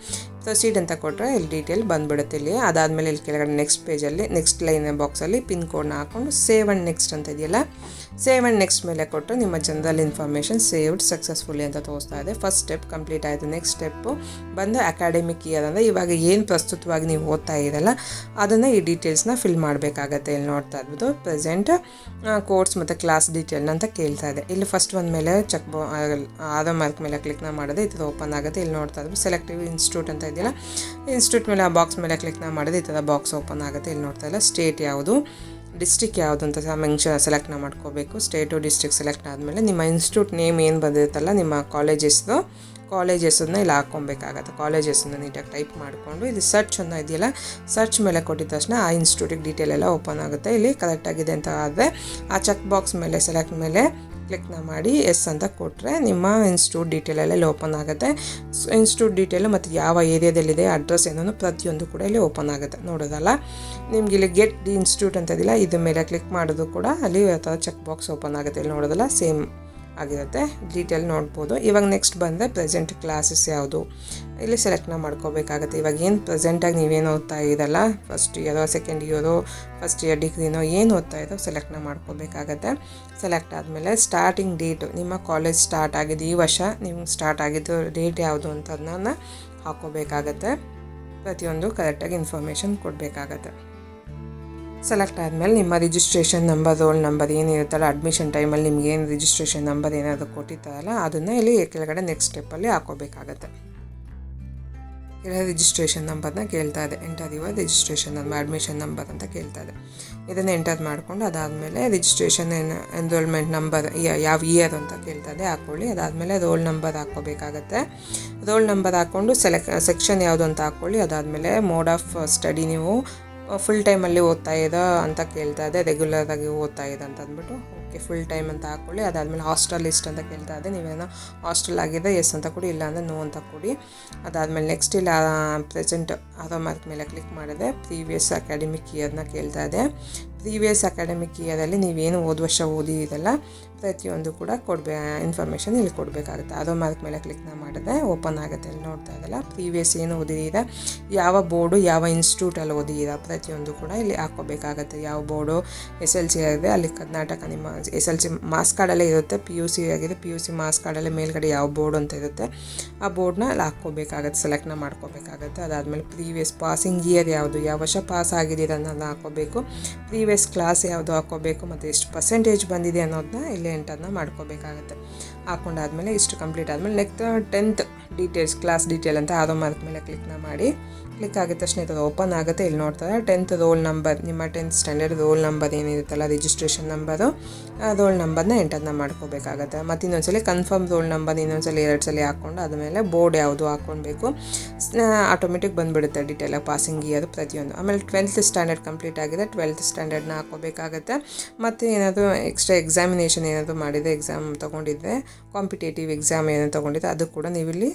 ಪ್ರೊಸೀಡ್ ಅಂತ ಕೊಟ್ಟರೆ ಇಲ್ಲಿ ಡೀಟೇಲ್ ಬಂದ್ಬಿಡುತ್ತೆ ಇಲ್ಲಿ. ಅದಾದಮೇಲೆ ಇಲ್ಲಿ ಕೆಳಗಡೆ ನೆಕ್ಸ್ಟ್ ಪೇಜಲ್ಲಿ ನೆಕ್ಸ್ಟ್ ಲೈನ್ ಬಾಕ್ಸಲ್ಲಿ ಪಿನ್ ಕೋಡ್ನ ಹಾಕ್ಕೊಂಡು ಸೇವ್ ಆ್ಯಂಡ್ ನೆಕ್ಸ್ಟ್ ಅಂತ ಇದೆಯಲ್ಲ? ಸೇವ್ ಆ್ಯಂಡ್ ನೆಕ್ಸ್ಟ್ ಮೇಲೆ ಕೊಟ್ಟು ನಿಮ್ಮ ಜನರಲ್ ಇನ್ಫಾರ್ಮೇಷನ್ ಸೇವ್ಡ್ ಸಕ್ಸಸ್ಫುಲ್ಲಿ ಅಂತ ತೋರಿಸ್ತಾ ಇದೆ. ಫಸ್ಟ್ ಸ್ಟೆಪ್ ಕಂಪ್ಲೀಟ್ ಆಯಿತು. ನೆಕ್ಸ್ಟ್ ಸ್ಟೆಪ್ಪು ಬಂದು ಅಕಾಡೆಮಿಕ್ ಇಯರ್ ಅಂದರೆ ಇವಾಗ ಏನು ಪ್ರಸ್ತುತವಾಗಿ ನೀವು ಓದ್ತಾ ಇರಲ್ಲ ಅದನ್ನು ಈ ಡೀಟೇಲ್ಸ್ನ ಫಿಲ್ ಮಾಡಬೇಕಾಗತ್ತೆ ಇಲ್ಲಿ ನೋಡ್ತಾ ಇರ್ಬೋದು. ಪ್ರೆಸೆಂಟ್ ಕೋರ್ಸ್ ಮತ್ತು ಕ್ಲಾಸ್ ಡೀಟೇಲ್ನ ಅಂತ ಕೇಳ್ತಾ ಇದೆ. ಇಲ್ಲಿ ಫಸ್ಟ್ ಒಂದು ಮೇಲೆ ಚೆಕ್ ಬೋ ಆಧಾರ್ ಮಾರ್ಕ್ ಮೇಲೆ ಕ್ಲಿಕ್ನ ಮಾಡಿದ್ರೆ ಇದು ಓಪನ್ ಆಗುತ್ತೆ. ಇಲ್ಲಿ ನೋಡ್ತಾ ಇದ್ವಿ ಸೆಲೆಕ್ಟಿವ್ ಇನ್ಸ್ಟಿಟ್ಯೂಟ್ ಅಂತ ಇದೆಯಲ್ಲ ಇನ್ಸ್ಟಿಟ್ಯೂಟ್ ಮೇಲೆ ಆ ಬಾಕ್ಸ್ ಮೇಲೆ ಕ್ಲಿಕ್ನ ಮಾಡಿದ್ರೆ ಈ ಥರ ಬಾಕ್ಸ್ ಓಪನ್ ಆಗುತ್ತೆ. ಇಲ್ಲಿ ನೋಡ್ತಾ ಇಲ್ಲ ಸ್ಟೇಟ್ ಯಾವುದು ಡಿಸ್ಟಿಕ್ ಯಾವುದು ಅಂತ ಮೆನ್ಷ ಸೆಲೆಕ್ಟ್ನ ಮಾಡ್ಕೋಬೇಕು. ಸ್ಟೇಟು ಡಿಸ್ಟ್ರಿಕ್ಟ್ ಸೆಲೆಕ್ಟ್ ಆದಮೇಲೆ ನಿಮ್ಮ ಇನ್ಸ್ಟಿಟ್ಯೂಟ್ ನೇಮ್ ಏನು ಬಂದಿರುತ್ತಲ್ಲ, ನಿಮ್ಮ ಕಾಲೇಜಸ್ದು ಕಾಲೇಜಸ್ನ ಇಲ್ಲಿ ಹಾಕ್ಕೊಬೇಕಾಗತ್ತೆ. ಕಾಲೇಜಸ್ನ ನೀಟಾಗಿ ಟೈಪ್ ಮಾಡಿಕೊಂಡು, ಇಲ್ಲಿ ಸರ್ಚ್ ಅನ್ನೋ ಇದೆಯಲ್ಲ ಸರ್ಚ್ ಮೇಲೆ ಕೊಟ್ಟಿದ ತಕ್ಷಣ ಆ ಇನ್ಸ್ಟಿಟ್ಯೂಟಿಗೆ ಡೀಟೇಲ್ ಎಲ್ಲ ಓಪನ್ ಆಗುತ್ತೆ. ಇಲ್ಲಿ ಕರೆಕ್ಟಾಗಿದೆ ಅಂತ ಆದರೆ, ಆ ಚೆಕ್ ಬಾಕ್ಸ್ ಮೇಲೆ ಸೆಲೆಕ್ಟ್ ಮೇಲೆ ಕ್ಲಿಕ್ನ ಮಾಡಿ ಎಸ್ ಅಂತ ಕೊಟ್ಟರೆ ನಿಮ್ಮ ಇನ್ಸ್ಟಿಟ್ಯೂಟ್ ಡೀಟೇಲ್ ಎಲ್ಲ ಇಲ್ಲಿ ಓಪನ್ ಆಗುತ್ತೆ ಇನ್ಸ್ಟಿಟ್ಯೂಟ್ ಡೀಟೇಲು ಮತ್ತು ಯಾವ ಏರಿಯಾದಲ್ಲಿದೆ ಅಡ್ರೆಸ್ ಏನೋ ಪ್ರತಿಯೊಂದು ಕೂಡ ಇಲ್ಲಿ ಓಪನ್ ಆಗುತ್ತೆ. ನೋಡೋದಲ್ಲ? ನಿಮ್ಗೆ ಇಲ್ಲಿ ಗೆಟ್ ದಿ ಇನ್ಸ್ಟಿಟ್ಯೂಟ್ ಅಂತ ಇದಿಲ್ಲ, ಇದ್ರ ಮೇಲೆ ಕ್ಲಿಕ್ ಮಾಡೋದು ಕೂಡ ಅಲ್ಲಿ ಥರ ಚೆಕ್ ಬಾಕ್ಸ್ ಓಪನ್ ಆಗುತ್ತೆ. ಇಲ್ಲಿ ನೋಡೋದಲ್ಲ ಸೇಮ್ ಆಗಿರುತ್ತೆ. ಡೀಟೇಲ್ ನೋಡ್ಬೋದು. ಇವಾಗ ನೆಕ್ಸ್ಟ್ ಬಂದರೆ ಪ್ರೆಸೆಂಟ್ ಕ್ಲಾಸಸ್ ಯಾವುದು? ಇಲ್ಲಿ ಸೆಲೆಕ್ಟ್ನ ಮಾಡ್ಕೋಬೇಕಾಗತ್ತೆ. ಇವಾಗ ಏನು ಪ್ರೆಸೆಂಟಾಗಿ ನೀವೇನು ಓದ್ತಾ ಇದ್ದಲ್ಲ ಫಸ್ಟ್ ಇಯರೋ ಸೆಕೆಂಡ್ ಇಯರೋ ಫಸ್ಟ್ ಇಯರ್ ಡಿಗ್ರಿನೋ ಏನು ಓದ್ತಾ ಇದ್ದೋ ಸೆಲೆಕ್ಟ್ನ ಮಾಡ್ಕೋಬೇಕಾಗತ್ತೆ. ಸೆಲೆಕ್ಟ್ ಆದಮೇಲೆ ಸ್ಟಾರ್ಟಿಂಗ್ ಡೇಟು ನಿಮ್ಮ ಕಾಲೇಜ್ ಸ್ಟಾರ್ಟ್ ಆಗಿದ್ದು ಈ ವರ್ಷ ನಿಮ್ಗೆ ಸ್ಟಾರ್ಟ್ ಆಗಿದ್ದು ಡೇಟ್ ಯಾವುದು ಅಂತ ಅದನ್ನ ಹಾಕೋಬೇಕಾಗತ್ತೆ. ಪ್ರತಿಯೊಂದು ಕರೆಕ್ಟಾಗಿ ಇನ್ಫಾರ್ಮೇಷನ್ ಕೊಡಬೇಕಾಗತ್ತೆ. ಸೆಲೆಕ್ಟ್ ಆದಮೇಲೆ ನಿಮ್ಮ ರಿಜಿಸ್ಟ್ರೇಷನ್ ನಂಬರ್ ರೋಲ್ ನಂಬರ್ ಏನಿರುತ್ತಲ್ಲ ಅಡ್ಮಿಷನ್ ಟೈಮಲ್ಲಿ ಏನು ರಿಜಿಸ್ಟ್ರೇಷನ್ ನಂಬರ್ ಏನಾದರೂ ಕೊಟ್ಟಿರ್ತಾರಲ್ಲ, ಅದನ್ನು ಇಲ್ಲಿ ಕೆಳಗಡೆ ನೆಕ್ಸ್ಟ್ ಸ್ಟೆಪ್ಪಲ್ಲಿ ಹಾಕೋಬೇಕಾಗತ್ತೆ. ಕೆಳಗಡೆ ರಿಜಿಸ್ಟ್ರೇಷನ್ ನಂಬರ್ನ ಕೇಳ್ತಾ ಇದೆ. ಎಂಟರ್ ಯುವ ರಿಜಿಸ್ಟ್ರೇಷನ್ ನಂಬರ್ ಅಡ್ಮಿಷನ್ ನಂಬರ್ ಅಂತ ಕೇಳ್ತಾ ಇದೆ. ಇದನ್ನು ಎಂಟರ್ ಮಾಡಿಕೊಂಡು ಅದಾದಮೇಲೆ ರಿಜಿಸ್ಟ್ರೇಷನ್ ಎನ್ರೋಲ್ಮೆಂಟ್ ನಂಬರ್ ಯಾವ ಇಯರ್ ಅಂತ ಕೇಳ್ತಾ ಇದೆ ಹಾಕ್ಕೊಳ್ಳಿ ಅದಾದಮೇಲೆ ರೋಲ್ ನಂಬರ್ ಹಾಕ್ಕೋಬೇಕಾಗತ್ತೆ. ರೋಲ್ ನಂಬರ್ ಹಾಕ್ಕೊಂಡು ಸೆಲೆಕ್ ಸೆಕ್ಷನ್ ಯಾವುದು ಅಂತ ಹಾಕ್ಕೊಳ್ಳಿ ಅದಾದಮೇಲೆ ಮೋಡ್ ಆಫ್ ಸ್ಟಡಿ ನೀವು ಫುಲ್ ಟೈಮಲ್ಲಿ ಓದ್ತಾ ಇದ್ದ ಅಂತ ಕೇಳ್ತಾ ಇದೆ ರೆಗ್ಯುಲರ್ ಆಗಿ ಓದ್ತಾ ಇದೆ ಅಂತ ಅಂದ್ಬಿಟ್ಟು ಓಕೆ ಫುಲ್ ಟೈಮ್ ಅಂತ ಹಾಕ್ಕೊಳ್ಳಿ ಅದಾದಮೇಲೆ ಹಾಸ್ಟೆಲ್ ಇಸ್ಟ್ ಅಂತ ಕೇಳ್ತಾ ಇದೆ ನೀವೇನೋ ಹಾಸ್ಟೆಲ್ ಆಗಿದೆ ಎಸ್ ಅಂತ ಕೊಡಿ, ಇಲ್ಲ ಅಂದರೆ ನೋ ಅಂತ ಕೊಡಿ. ಅದಾದಮೇಲೆ ನೆಕ್ಸ್ಟ್ ಇಲ್ಲ ಪ್ರೆಸೆಂಟ್ ಅದೋ ಮಾರ್ಕ್ ಮೇಲೆ ಕ್ಲಿಕ್ ಮಾಡಿದೆ. ಪ್ರೀವಿಯಸ್ ಅಕಾಡೆಮಿಕ್ ಇಯರ್ನ ಕೇಳ್ತಾ ಇದೆ. ಪ್ರೀವಿಯಸ್ ಅಕಾಡೆಮಿಕ್ ಇಯರಲ್ಲಿ ನೀವೇನು ಓದ್ ವರ್ಷ ಓದಿದಲ್ಲ ಪ್ರತಿಯೊಂದು ಕೂಡ ಕೊಡಬೇ ಇನ್ಫಾರ್ಮೇಷನ್ ಇಲ್ಲಿ ಕೊಡಬೇಕಾಗುತ್ತೆ. ಅದೋ ಮಾರ್ಕ್ ಮೇಲೆ ಕ್ಲಿಕ್ನ ಮಾಡಿದ್ರೆ ಓಪನ್ ಆಗುತ್ತೆ. ಅಲ್ಲಿ ನೋಡ್ತಾ ಇದ್ದಲ್ಲ ಪ್ರೀವಿಯಸ್ ಏನು ಓದಿದ್ದೀರಾ ಯಾವ ಬೋರ್ಡು, ಯಾವ ಇನ್ಸ್ಟಿಟ್ಯೂಟಲ್ಲಿ ಓದಿದ್ದೀರಾ ಪ್ರತಿಯೊಂದು ಕೂಡ ಇಲ್ಲಿ ಹಾಕೋಬೇಕಾಗತ್ತೆ ಯಾವ ಬೋರ್ಡು ಎಸ್ ಎಲ್ ಸಿ ಆಗಿದೆ, ಅಲ್ಲಿ ಕರ್ನಾಟಕ ನಿಮ್ಮ ಎಸ್ ಎಲ್ ಸಿ ಮಾರ್ಕ್ಸ್ ಕಾರ್ಡಲ್ಲೇ ಇರುತ್ತೆ ಪಿ ಯು ಸಿ ಆಗಿದೆ ಪಿ ಯು ಸಿ ಮಾರ್ಕ್ಸ್ ಕಾರ್ಡಲ್ಲೇ ಮೇಲ್ಗಡೆ ಯಾವ ಬೋರ್ಡ್ ಅಂತ ಇರುತ್ತೆ, ಆ ಬೋರ್ಡ್ನ ಅಲ್ಲಿ ಹಾಕ್ಕೋಬೇಕಾಗತ್ತೆ ಸೆಲೆಕ್ಟ್ನ ಮಾಡ್ಕೋಬೇಕಾಗತ್ತೆ. ಅದಾದಮೇಲೆ ಪ್ರೀವಿಯಸ್ ಪಾಸಿಂಗ್ ಇಯರ್ ಯಾವುದು, ಯಾವ ವರ್ಷ ಪಾಸ್ ಆಗಿದ್ದೀರ ಅನ್ನೋದನ್ನ ಹಾಕೋಬೇಕು ಪ್ರೀವಿಯಸ್ ಕ್ಲಾಸ್ ಯಾವುದು ಹಾಕೋಬೇಕು ಮತ್ತು ಎಷ್ಟು ಪರ್ಸೆಂಟೇಜ್ ಬಂದಿದೆ ಅನ್ನೋದನ್ನ ಇಲ್ಲಿ ಎಂಟರ್ನ ಮಾಡ್ಕೋಬೇಕಾಗುತ್ತೆ. ಹಾಕೊಂಡಾದ್ಮೇಲೆ ಇಷ್ಟು ಕಂಪ್ಲೀಟ್ ಆದಮೇಲೆ next tenth details class detail ಅಂತ ಆರೋ ಮಾರ್ಕ್ ಮೇಲೆ ಕ್ಲಿಕ್ನ ಮಾಡಿ. ಕ್ಲಿಕ್ ಆಗಿದ ತಕ್ಷಣ ಇದು ಓಪನ್ ಆಗುತ್ತೆ. ಇಲ್ಲಿ ನೋಡ್ತಾರೆ ಟೆಂತ್ ರೋಲ್ ನಂಬರ್ ನಿಮ್ಮ ಟೆಂತ್ ಸ್ಟ್ಯಾಂಡರ್ಡ್ ರೋಲ್ ನಂಬರ್ ಏನಿರುತ್ತಲ್ಲ ರಿಜಿಸ್ಟ್ರೇಷನ್ ನಂಬರು ಆ ರೋಲ್ ನಂಬರ್ನ ಎಂಟರ್ನ ಮಾಡ್ಕೋಬೇಕಾಗತ್ತೆ. ಮತ್ತು ಇನ್ನೊಂದ್ಸಲಿ ಕನ್ಫರ್ಮ್ ರೋಲ್ ನಂಬರ್ ಇನ್ನೊಂದ್ಸಲಿ ಎರಡು ಸಲ ಹಾಕ್ಕೊಂಡು ಆದಮೇಲೆ ಬೋರ್ಡ್ ಯಾವುದು ಹಾಕ್ಕೊಳ್ಬೇಕು ಆಟೋಮೆಟಿಕ್ ಬಂದುಬಿಡುತ್ತೆ ಡಿಟೇಲ್ ಪಾಸಿಂಗ್ ಇಯರ್ ಪ್ರತಿಯೊಂದು. ಆಮೇಲೆ ಟ್ವೆಲ್ತ್ ಸ್ಟ್ಯಾಂಡರ್ಡ್ ಕಂಪ್ಲೀಟ್ ಆಗಿದೆ ಟ್ವೆಲ್ತ್ ಸ್ಟ್ಯಾಂಡರ್ಡ್ನ ಹಾಕೋಬೇಕಾಗತ್ತೆ ಮತ್ತು ಏನಾದರೂ ಎಕ್ಸ್ಟ್ರಾ ಎಕ್ಸಾಮಿನೇಷನ್ ಏನಾದರೂ ಮಾಡಿದರೆ ಎಕ್ಸಾಮ್ ತೊಗೊಂಡಿದ್ರೆ ಕಾಂಪಿಟೇಟಿವ್ ಎಕ್ಸಾಮ್ ಏನೋ ತೊಗೊಂಡಿದ್ರೆ, ಅದು ಕೂಡ ನೀವು ಇಲ್ಲಿ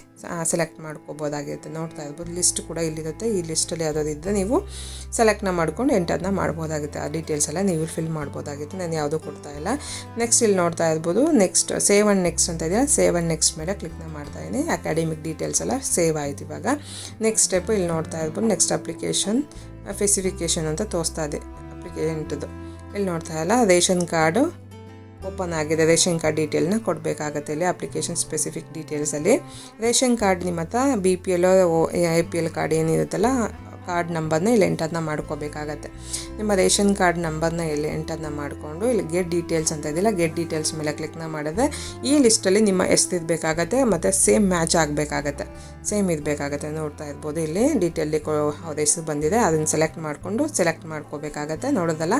ಸೆಲೆಕ್ಟ್ ಮಾಡ್ಕೋಬೋದಾಗಿರುತ್ತೆ. ನೋಡ್ತಾ ಇರ್ಬೋದು ಲಿಸ್ಟ್ ಕೂಡ ಇಲ್ಲಿರುತ್ತೆ ಈ ಲಿಸ್ಟಲ್ಲಿ ಯಾವುದಾದ್ರು ಇದ್ದರೆ ನೀವು ಸೆಲೆಕ್ಟ್ನ ಮಾಡ್ಕೊಂಡು ಎಂಟರ್ನ ಮಾಡ್ಬೋದಾಗುತ್ತೆ. ಆ ಡೀಟೇಲ್ಸ್ ಎಲ್ಲ ನೀವು ಫಿಲ್ ಮಾಡ್ಬೋದಾಗಿತ್ತು. ನಾನು ಯಾವುದೂ ಕೊಡ್ತಾ ಇಲ್ಲ. ನೆಕ್ಸ್ಟ್ ಇಲ್ಲಿ ನೋಡ್ತಾ ಇರ್ಬೋದು. ನೆಕ್ಸ್ಟ್ ಸೇವ್ ಆ್ಯಂಡ್ ನೆಕ್ಸ್ಟ್ ಅಂತ ಇದೆಯಾ ಸೇವ್ ಆ್ಯಂಡ್ ನೆಕ್ಸ್ಟ್ ಮೇಲೆ ಕ್ಲಿಕ್ನ ಮಾಡ್ತಾ ಇದ್ದೀನಿ. ಅಕಾಡೆಮಿಕ್ ಡೀಟೇಲ್ಸ್ ಎಲ್ಲ ಸೇವ್ ಆಯಿತು ಇವಾಗ. ನೆಕ್ಸ್ಟ್ ಸ್ಟೆಪ್ ಇಲ್ಲಿ ನೋಡ್ತಾ ಇರ್ಬೋದು. ನೆಕ್ಸ್ಟ್ ಅಪ್ಲಿಕೇಶನ್ ಫೆಸಿಫಿಕೇಶನ್ ಅಂತ ತೋರಿಸ್ತಾ ಇದೆ. ಅಪ್ಲಿಕೇಶನ್ದು ಇಲ್ಲಿ ನೋಡ್ತಾ ಇಲ್ಲ. ರೇಷನ್ ಕಾರ್ಡು ಓಪನ್ ಆಗಿದೆ ರೇಷನ್ ಕಾರ್ಡ್ ಡೀಟೇಲ್ನ ಕೊಡಬೇಕಾಗತ್ತೆ ಇಲ್ಲಿ ಅಪ್ಲಿಕೇಶನ್ ಸ್ಪೆಸಿಫಿಕ್ ಡೀಟೇಲ್ಸಲ್ಲಿ. ರೇಷನ್ ಕಾರ್ಡ್ ನಿಮ್ಮ ಹತ್ರ B P L I P L card ಏನಿರುತ್ತಲ್ಲ card ನಂಬರ್ನ ಇಲ್ಲಿ ಎಂಟರ್ನ ಮಾಡ್ಕೋಬೇಕಾಗತ್ತೆ. ನಿಮ್ಮ ರೇಷನ್ ಕಾರ್ಡ್ ನಂಬರ್ನ ಇಲ್ಲಿ ಎಂಟರ್ನ ಮಾಡಿಕೊಂಡು ಇಲ್ಲಿ ಗೆಟ್ ಡೀಟೇಲ್ಸ್ ಅಂತ ಇದೆಯಲ್ಲ ಗೆಟ್ ಡೀಟೇಲ್ಸ್ ಮೇಲೆ ಕ್ಲಿಕ್ನ ಮಾಡಿದ್ರೆ ಈ ಲಿಸ್ಟಲ್ಲಿ ನಿಮ್ಮ ಹೆಸ್ರು ಇರಬೇಕಾಗತ್ತೆ ಮತ್ತು ಸೇಮ್ ಮ್ಯಾಚ್ ಆಗಬೇಕಾಗತ್ತೆ. ಸೇಮ್ ಇರಬೇಕಾಗತ್ತೆ ನೋಡ್ತಾ ಇರ್ಬೋದು. ಇಲ್ಲಿ ಡೀಟೇಲಿ ಕೊ ಅವ್ರ ಹೆಸರು ಬಂದಿದೆ ಅದನ್ನು ಸೆಲೆಕ್ಟ್ ಮಾಡಿಕೊಂಡು ಸೆಲೆಕ್ಟ್ ಮಾಡ್ಕೋಬೇಕಾಗತ್ತೆ. ನೋಡೋದಲ್ಲ?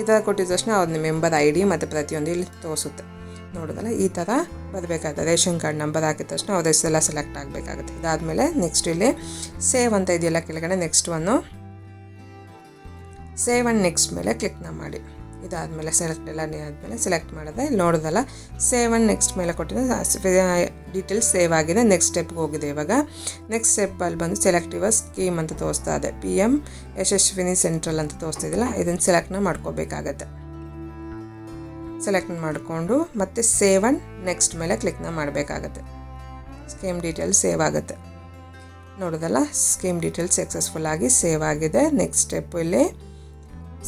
ಈ ಥರ ಕೊಟ್ಟಿದ ತಕ್ಷಣ ಅವ್ರ ಮೆಂಬರ್ ಐ ಡಿ ಮತ್ತು ಪ್ರತಿಯೊಂದು ಇಲ್ಲಿ ತೋರಿಸುತ್ತೆ. ನೋಡೋದಲ್ಲ ಈ ಥರ ಬರಬೇಕಾಗುತ್ತೆ ರೇಷನ್ ಕಾರ್ಡ್ ನಂಬರ್ ಹಾಕಿದ ತಕ್ಷಣ ಅವ್ರ ಹೆಸರೆಲ್ಲ ಸೆಲೆಕ್ಟ್ ಆಗಬೇಕಾಗುತ್ತೆ. ಇದಾದಮೇಲೆ ನೆಕ್ಸ್ಟ್ ಇಲ್ಲಿ ಸೇವ್ ಅಂತ ಇದೆಯಲ್ಲ ಕೆಳಗಡೆ next one save and next ಮೇಲೆ ಕ್ಲಿಕ್ನ ಮಾಡಿ. ಇದಾದಮೇಲೆ ಸೆಲೆಕ್ಟ್ ಎಲ್ಲ ಆದಮೇಲೆ ಸೆಲೆಕ್ಟ್ ಮಾಡಿದೆ ಇಲ್ಲಿ ನೋಡೋದಲ್ಲ ಸೇವ್ ಆ್ಯಂಡ್ ನೆಕ್ಸ್ಟ್ ಮೇಲೆ ಕೊಟ್ಟಿದ್ರೆ ಡೀಟೇಲ್ಸ್ ಸೇವ್ ಆಗಿದೆ. ನೆಕ್ಸ್ಟ್ ಸ್ಟೆಪ್ಗೆ ಹೋಗಿದೆ ಇವಾಗ. ನೆಕ್ಸ್ಟ್ ಸ್ಟೆಪ್ಪಲ್ಲಿ ಬಂದು ಸೆಲೆಕ್ಟ್ ಇವ ಸ್ಕೀಮ್ ಅಂತ ತೋರಿಸ್ತಾ ಇದೆ. ಪಿ ಎಂ ಯಶಸ್ವಿನಿ ಸೆಂಟ್ರಲ್ ಅಂತ ತೋರಿಸ್ತಿದ್ದಿಲ್ಲ ಇದನ್ನು ಸೆಲೆಕ್ಟ್ನ ಮಾಡ್ಕೋಬೇಕಾಗತ್ತೆ. ಸೆಲೆಕ್ಟ್ ಮಾಡಿಕೊಂಡು ಮತ್ತೆ ಸೇವ್ ನೆಕ್ಸ್ಟ್ ಮೇಲೆ ಕ್ಲಿಕ್ನ ಮಾಡಬೇಕಾಗತ್ತೆ. ಸ್ಕೀಮ್ ಡೀಟೇಲ್ಸ್ ಸೇವ್ ಆಗುತ್ತೆ. ನೋಡೋದಲ್ಲ ಸ್ಕೀಮ್ ಡೀಟೇಲ್ಸ್ ಸಕ್ಸಸ್ಫುಲ್ ಆಗಿ ಸೇವ್ ಆಗಿದೆ. ನೆಕ್ಸ್ಟ್ ಸ್ಟೆಪ್ ಇಲ್ಲಿ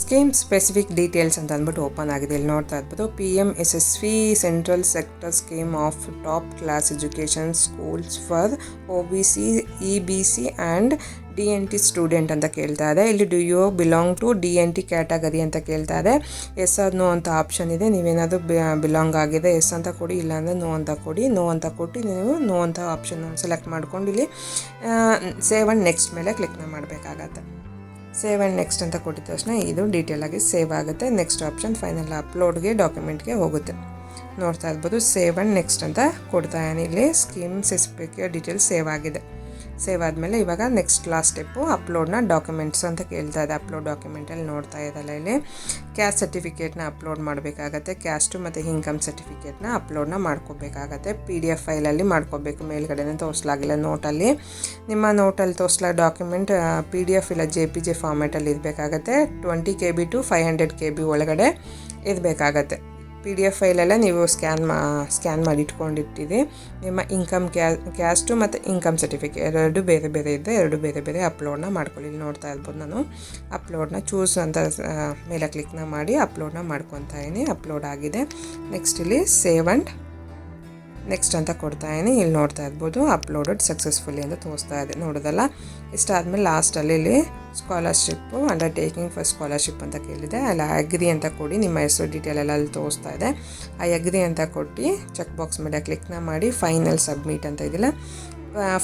ಸ್ಕೀಮ್ ಸ್ಪೆಸಿಫಿಕ್ ಡೀಟೇಲ್ಸ್ ಅಂತ ಅಂದ್ಬಿಟ್ಟು ಓಪನ್ ಆಗಿದೆ. ಇಲ್ಲಿ ನೋಡ್ತಾ ಇರ್ಬೋದು P M S S V central sector scheme of top class education schools for O B C E B C and D N T student ಅಂತ ಕೇಳ್ತಾ ಇದೆ. ಇಲ್ಲಿ do you belong to D N T category ಅಂತ ಕೇಳ್ತಾ ಇದೆ. Yes or no ಅಂತ option ಇದೆ. ನೀವೇನಾದರೂ ಬಿಲಾಂಗ್ ಆಗಿದೆ ಎಸ್ ಅಂತ ಕೊಡಿ, ಇಲ್ಲಾಂದರೆ ನೋ ಅಂತ ಕೊಡಿ ನೋ ಅಂತ ಕೊಟ್ಟು ನೀವು ನೋ ಅಂತ ಆಪ್ಷನ್ ಸೆಲೆಕ್ಟ್ ಮಾಡ್ಕೊಂಡು ಇಲ್ಲಿ ಸೇವ್ ಆ್ಯಂಡ್ ನೆಕ್ಸ್ಟ್ ಮೇಲೆ ಕ್ಲಿಕ್ನ ಮಾಡಬೇಕಾಗತ್ತೆ. ಸೇವ್ ಆ್ಯಂಡ್ ನೆಕ್ಸ್ಟ್ ಅಂತ ಕೊಟ್ಟಿದ ತಕ್ಷಣ ಇದು ಡೀಟೇಲ್ ಆಗಿ ಸೇವ್ ಆಗುತ್ತೆ. ನೆಕ್ಸ್ಟ್ ಆಪ್ಷನ್ ಫೈನಲ್ ಅಪ್ಲೋಡ್ಗೆ ಡಾಕ್ಯುಮೆಂಟ್ಗೆ ಹೋಗುತ್ತೆ. ನೋಡ್ತಾ ಇರ್ಬೋದು ಸೇವ್ ಆ್ಯಂಡ್ ನೆಕ್ಸ್ಟ್ ಅಂತ ಕೊಡ್ತಾ ಇಲ್ಲಿ ಸ್ಕೀಮ್ ಸ್ಪೆಸಿಫಿಕ್ ಡೀಟೇಲ್ಸ್ ಸೇವ್ ಆಗಿದೆ. ಸೇವ್ ಆದಮೇಲೆ ಇವಾಗ ನೆಕ್ಸ್ಟ್ ಲಾಸ್ಟ್ ಸ್ಟೆಪ್ಪು ಅಪ್ಲೋಡ್ನ ಡಾಕ್ಯುಮೆಂಟ್ಸ್ ಅಂತ ಕೇಳ್ತಾ ಇದೆ. ಅಪ್ಲೋಡ್ ಡಾಕ್ಯುಮೆಂಟಲ್ಲಿ ನೋಡ್ತಾ ಇದ್ದಲ್ಲ ಇಲ್ಲಿ. ಕ್ಯಾಸ್ಟ್ ಸರ್ಟಿಫಿಕೇಟ್ನ ಅಪ್ಲೋಡ್ ಮಾಡಬೇಕಾಗತ್ತೆ. ಕ್ಯಾಸ್ಟು ಮತ್ತು ಇನ್ಕಮ್ ಸರ್ಟಿಫಿಕೇಟ್ನ ಅಪ್ಲೋಡ್ನ ಮಾಡ್ಕೋಬೇಕಾಗತ್ತೆ. ಪಿ ಡಿ ಎಫ್ ಫೈಲಲ್ಲಿ ಮಾಡ್ಕೋಬೇಕು. ಮೇಲ್ಗಡೆನೇ ತೋರಿಸಲಾಗಿಲ್ಲ ನೋಟಲ್ಲಿ ನಿಮ್ಮ ನೋಟಲ್ಲಿ ತೋರಿಸ್ಲಾ ಡಾಕ್ಯುಮೆಂಟ್ ಪಿ ಡಿ ಎಫ್ ಇಲ್ಲ ಜೆ ಪಿ ಜೆ ಫಾರ್ಮೆಟಲ್ಲಿ ಇರಬೇಕಾಗತ್ತೆ. Twenty K B two five hundred K B ಒಳಗಡೆ ಇರಬೇಕಾಗತ್ತೆ. ಪಿ ಡಿ ಎಫ್ ಫೈಲೆಲ್ಲ ನೀವು ಸ್ಕ್ಯಾನ್ ಮಾ, ಸ್ಕ್ಯಾನ್ ಮಾಡಿ ಇಟ್ಕೊಂಡಿರ್ತೀವಿ. ನಿಮ್ಮ ಇನ್ಕಮ್ ಕ್ಯಾ, ಕ್ಯಾಸ್ಟು ಮತ್ತು ಇನ್ಕಮ್ ಸರ್ಟಿಫಿಕೇಟ್ ಎರಡು ಬೇರೆ ಬೇರೆ ಇದೆ ಎರಡು ಬೇರೆ ಬೇರೆ ಅಪ್ಲೋಡ್ನ ಮಾಡ್ಕೊಳ್ಳಿ. ಇಲ್ಲಿ ನೋಡ್ತಾ ಇರ್ಬೋದು ನಾನು. ಅಪ್ಲೋಡ್ನ ಚೂಸ್ ಅಂತ ಮೇಲೆ ಕ್ಲಿಕ್ನ ಮಾಡಿ ಅಪ್ಲೋಡ್ನ ಮಾಡ್ಕೊತಾ ಇದ್ದೀನಿ. ಅಪ್ಲೋಡ್ ಆಗಿದೆ. ನೆಕ್ಸ್ಟ್ ಇಲ್ಲಿ ಸೇವ್ ಆ್ಯಂಡ್ ನೆಕ್ಸ್ಟ್ ಅಂತ ಕೊಡ್ತಾ ಇದೀನಿ ಇಲ್ಲಿ ನೋಡ್ತಾ ಇರ್ಬೋದು ಅಪ್ಲೋಡೆಡ್ ಸಕ್ಸಸ್ಫುಲಿ ಅಂತ ತೋರಿಸ್ತಾ ಇದೆ. ನೋಡೋದಲ್ಲ, ಇಷ್ಟಾದಮೇಲೆ ಲಾಸ್ಟಲ್ಲಿ ಇಲ್ಲಿ scholarship undertaking for scholarship ಅಂತ ಕೇಳಿದೆ. ಅಲ್ಲಿ ಅಗ್ರಿ ಅಂತ ಕೊಡಿ, ನಿಮ್ಮ ಹೆಸರು ಡೀಟೇಲ್ ಎಲ್ಲ ಅಲ್ಲಿ ತೋರಿಸ್ತಾ ಇದೆ. ಆ ಅಗ್ರಿ ಅಂತ ಕೊಟ್ಟು ಚೆಕ್ ಬಾಕ್ಸ್ ಮೇಲೆ ಕ್ಲಿಕ್ನ ಮಾಡಿ ಫೈನಲ್ ಸಬ್ಮಿಟ್ ಅಂತ ಇದಿಲ್ಲ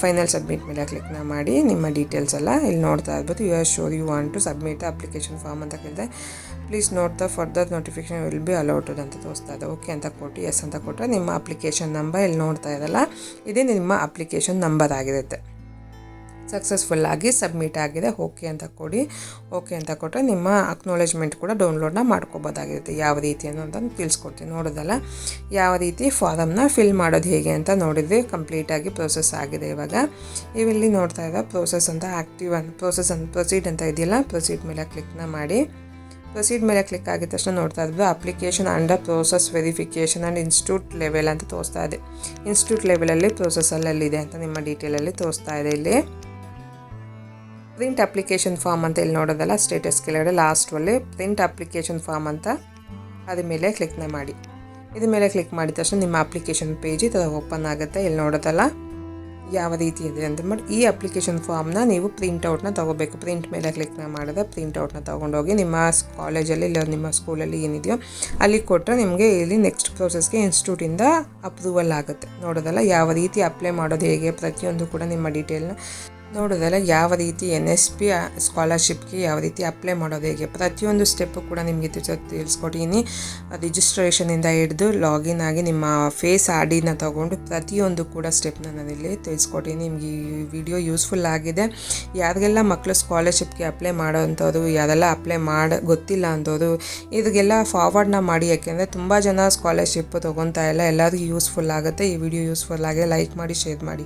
ಫೈನಲ್ ಸಬ್ಮಿಟ್ ಮೇಲೆ ಕ್ಲಿಕ್ನ ಮಾಡಿ, ನಿಮ್ಮ ಡೀಟೇಲ್ಸ್ ಎಲ್ಲ ಇಲ್ಲಿ ನೋಡ್ತಾ ಇರ್ಬೋದು. You are sure you want to submit application form ಅಂತ ಕೇಳಿದೆ ಪ್ಲೀಸ್ ನೋಡ್ತಾ the further notification will be allotted ಅಂತ ತೋರಿಸ್ತಾ ಇದೆ. ಓಕೆ ಅಂತ ಕೊಟ್ಟು ಎಸ್ ಅಂತ ಕೊಟ್ಟರೆ ನಿಮ್ಮ ಅಪ್ಲಿಕೇಶನ್ ನಂಬರ್ ಇಲ್ಲಿ ನೋಡ್ತಾ ಇರಲ್ಲ. ಇದೇ ನಿಮ್ಮ ಅಪ್ಲಿಕೇಶನ್ ನಂಬರ್ ಆಗಿರುತ್ತೆ. ಸಕ್ಸಸ್ಫುಲ್ ಆಗಿ ಸಬ್ಮಿಟ್ ಆಗಿದೆ ಓಕೆ ಅಂತ ಕೊಡಿ. ಓಕೆ ಅಂತ ಕೊಟ್ಟರೆ ನಿಮ್ಮ ಅಕ್ನಾಲೇಜ್ಮೆಂಟ್ ಕೂಡ ಡೌನ್ಲೋಡ್ನ ಮಾಡ್ಕೋಬೋದಾಗಿರುತ್ತೆ. ಯಾವ ರೀತಿ ಅನ್ನೋದನ್ನು ತಿಳಿಸ್ಕೊಡ್ತೀನಿ. ನೋಡೋದಲ್ಲ, ಯಾವ ರೀತಿ ಫಾರಮ್ನ ಫಿಲ್ ಮಾಡೋದು ಹೇಗೆ ಅಂತ ನೋಡಿದ್ವಿ ಕಂಪ್ಲೀಟಾಗಿ ಪ್ರೋಸೆಸ್ ಆಗಿದೆ ಇವಾಗ. ಇವಿಲ್ಲಿ ನೋಡ್ತಾ ಇದ್ದ ಪ್ರೋಸೆಸ್ ಅಂತ ಆ್ಯಕ್ಟಿವ್ ಅಂತ ಪ್ರೋಸೆಸ್ ಅಂತ ಪ್ರೊಸೀಡ್ ಅಂತ ಇದೆಯಲ್ಲ ಪ್ರೊಸೀಡ್ ಮೇಲೆ ಕ್ಲಿಕ್ನ ಮಾಡಿ. ಪ್ರೊಸೀಡ್ ಮೇಲೆ ಕ್ಲಿಕ್ ಆಗಿದ ತಕ್ಷಣ ನೋಡ್ತಾ ಇದ್ವಿ application under process verification and institute level ಅಂತ ತೋರಿಸ್ತಾ ಇದೆ. ಇನ್ಸ್ಟಿಟ್ಯೂಟ್ ಲೆವೆಲಲ್ಲಿ ಇದೆ ಅಂತ ನಿಮ್ಮ ಡೀಟೇಲಲ್ಲಿ ತೋರಿಸ್ತಾ ಇದೆ ಇಲ್ಲಿ. ಪ್ರಿಂಟ್ ಅಪ್ಲಿಕೇಶನ್ ಫಾರ್ಮ್ ಅಂತ ಇಲ್ಲಿ ನೋಡೋದಲ್ಲ ಸ್ಟೇಟಸ್ ಕೆಳಗಡೆ ಲಾಸ್ಟಲ್ಲಿ ಪ್ರಿಂಟ್ ಅಪ್ಲಿಕೇಶನ್ ಫಾರ್ಮ್ ಅಂತ ಅದ್ರ ಮೇಲೆ ಕ್ಲಿಕ್ನ ಮಾಡಿ. ಇದ್ರ ಮೇಲೆ ಕ್ಲಿಕ್ ಮಾಡಿದ ತಕ್ಷಣ ನಿಮ್ಮ ಅಪ್ಲಿಕೇಶನ್ ಪೇಜ್ ಈ ಥರ ಓಪನ್ ಆಗುತ್ತೆ. ಇಲ್ಲಿ ನೋಡೋದಲ್ಲ ಯಾವ ರೀತಿ ಇದೆ ಅಂತ ಮಾಡಿ. ಈ ಅಪ್ಲಿಕೇಶನ್ ಫಾರ್ಮ್ನ ನೀವು ಪ್ರಿಂಟೌಟ್ನ ತೊಗೋಬೇಕು. ಪ್ರಿಂಟ್ ಮೇಲೆ ಕ್ಲಿಕ್ನ ಮಾಡಿದ್ರೆ ಪ್ರಿಂಟೌಟ್ನ ತೊಗೊಂಡೋಗಿ ನಿಮ್ಮ ಕಾಲೇಜಲ್ಲಿ ಇಲ್ಲ ನಿಮ್ಮ ಸ್ಕೂಲಲ್ಲಿ ಏನಿದೆಯೋ ಅಲ್ಲಿ ಕೊಟ್ಟರೆ ನಿಮಗೆ ಇಲ್ಲಿ ನೆಕ್ಸ್ಟ್ ಪ್ರೋಸೆಸ್ಗೆ ಇನ್ಸ್ಟಿಟ್ಯೂಟಿಂದ ಅಪ್ರೂವಲ್ ಆಗುತ್ತೆ. ನೋಡೋದಲ್ಲ ಯಾವ ರೀತಿ ಅಪ್ಲೈ ಮಾಡೋದು, ಹೇಗೆ ಪ್ರತಿಯೊಂದು ಕೂಡ ನಿಮ್ಮ ಡೀಟೇಲ್ನ ನೋಡೋದಲ್ಲ ಯಾವ ರೀತಿ ಎನ್ ಎಸ್ ಪಿ ಸ್ಕಾಲರ್ಶಿಪ್ಗೆ ಯಾವ ರೀತಿ ಅಪ್ಲೈ ಮಾಡೋದು ಹೇಗೆ? ಪ್ರತಿಯೊಂದು ಸ್ಟೆಪ್ಪು ಕೂಡ ನಿಮಗೆ ತಿಳ್ಸ್- ತಿಳಿಸ್ಕೊಟ್ಟಿದ್ದೀನಿ ರಿಜಿಸ್ಟ್ರೇಷನಿಂದ ಹಿಡಿದು ಲಾಗಿನ್ ಆಗಿ ನಿಮ್ಮ ಫೇಸ್ ಆಡಿನ ತಗೊಂಡು ಪ್ರತಿಯೊಂದು ಕೂಡ ಸ್ಟೆಪ್ನ ನಾನಿಲ್ಲಿ ತಿಳಿಸ್ಕೊಟ್ಟಿದ್ದೀನಿ ನಿಮಗೆ ಈ ವಿಡಿಯೋ ಯೂಸ್ಫುಲ್ ಆಗಿದೆ. ಯಾರಿಗೆಲ್ಲ ಮಕ್ಕಳು ಸ್ಕಾಲರ್ಶಿಪ್ಗೆ ಅಪ್ಲೈ ಮಾಡೋವಂಥವ್ರು ಯಾರೆಲ್ಲ ಅಪ್ಲೈ ಮಾಡಿ, ಗೊತ್ತಿಲ್ಲ ಅಂಥವ್ರು ಇದಕ್ಕೆಲ್ಲ ಫಾರ್ವರ್ಡ್ನ ಮಾಡಿ. ಯಾಕೆಂದರೆ ತುಂಬ ಜನ ಸ್ಕಾಲರ್ಶಿಪ್ ತೊಗೊತಾ ಇಲ್ಲ. ಎಲ್ಲರಿಗೂ ಯೂಸ್ಫುಲ್ ಆಗುತ್ತೆ. ಈ ವಿಡಿಯೋ ಯೂಸ್ಫುಲ್ ಆಗಿದೆ. ಲೈಕ್ ಮಾಡಿ, ಶೇರ್ ಮಾಡಿ.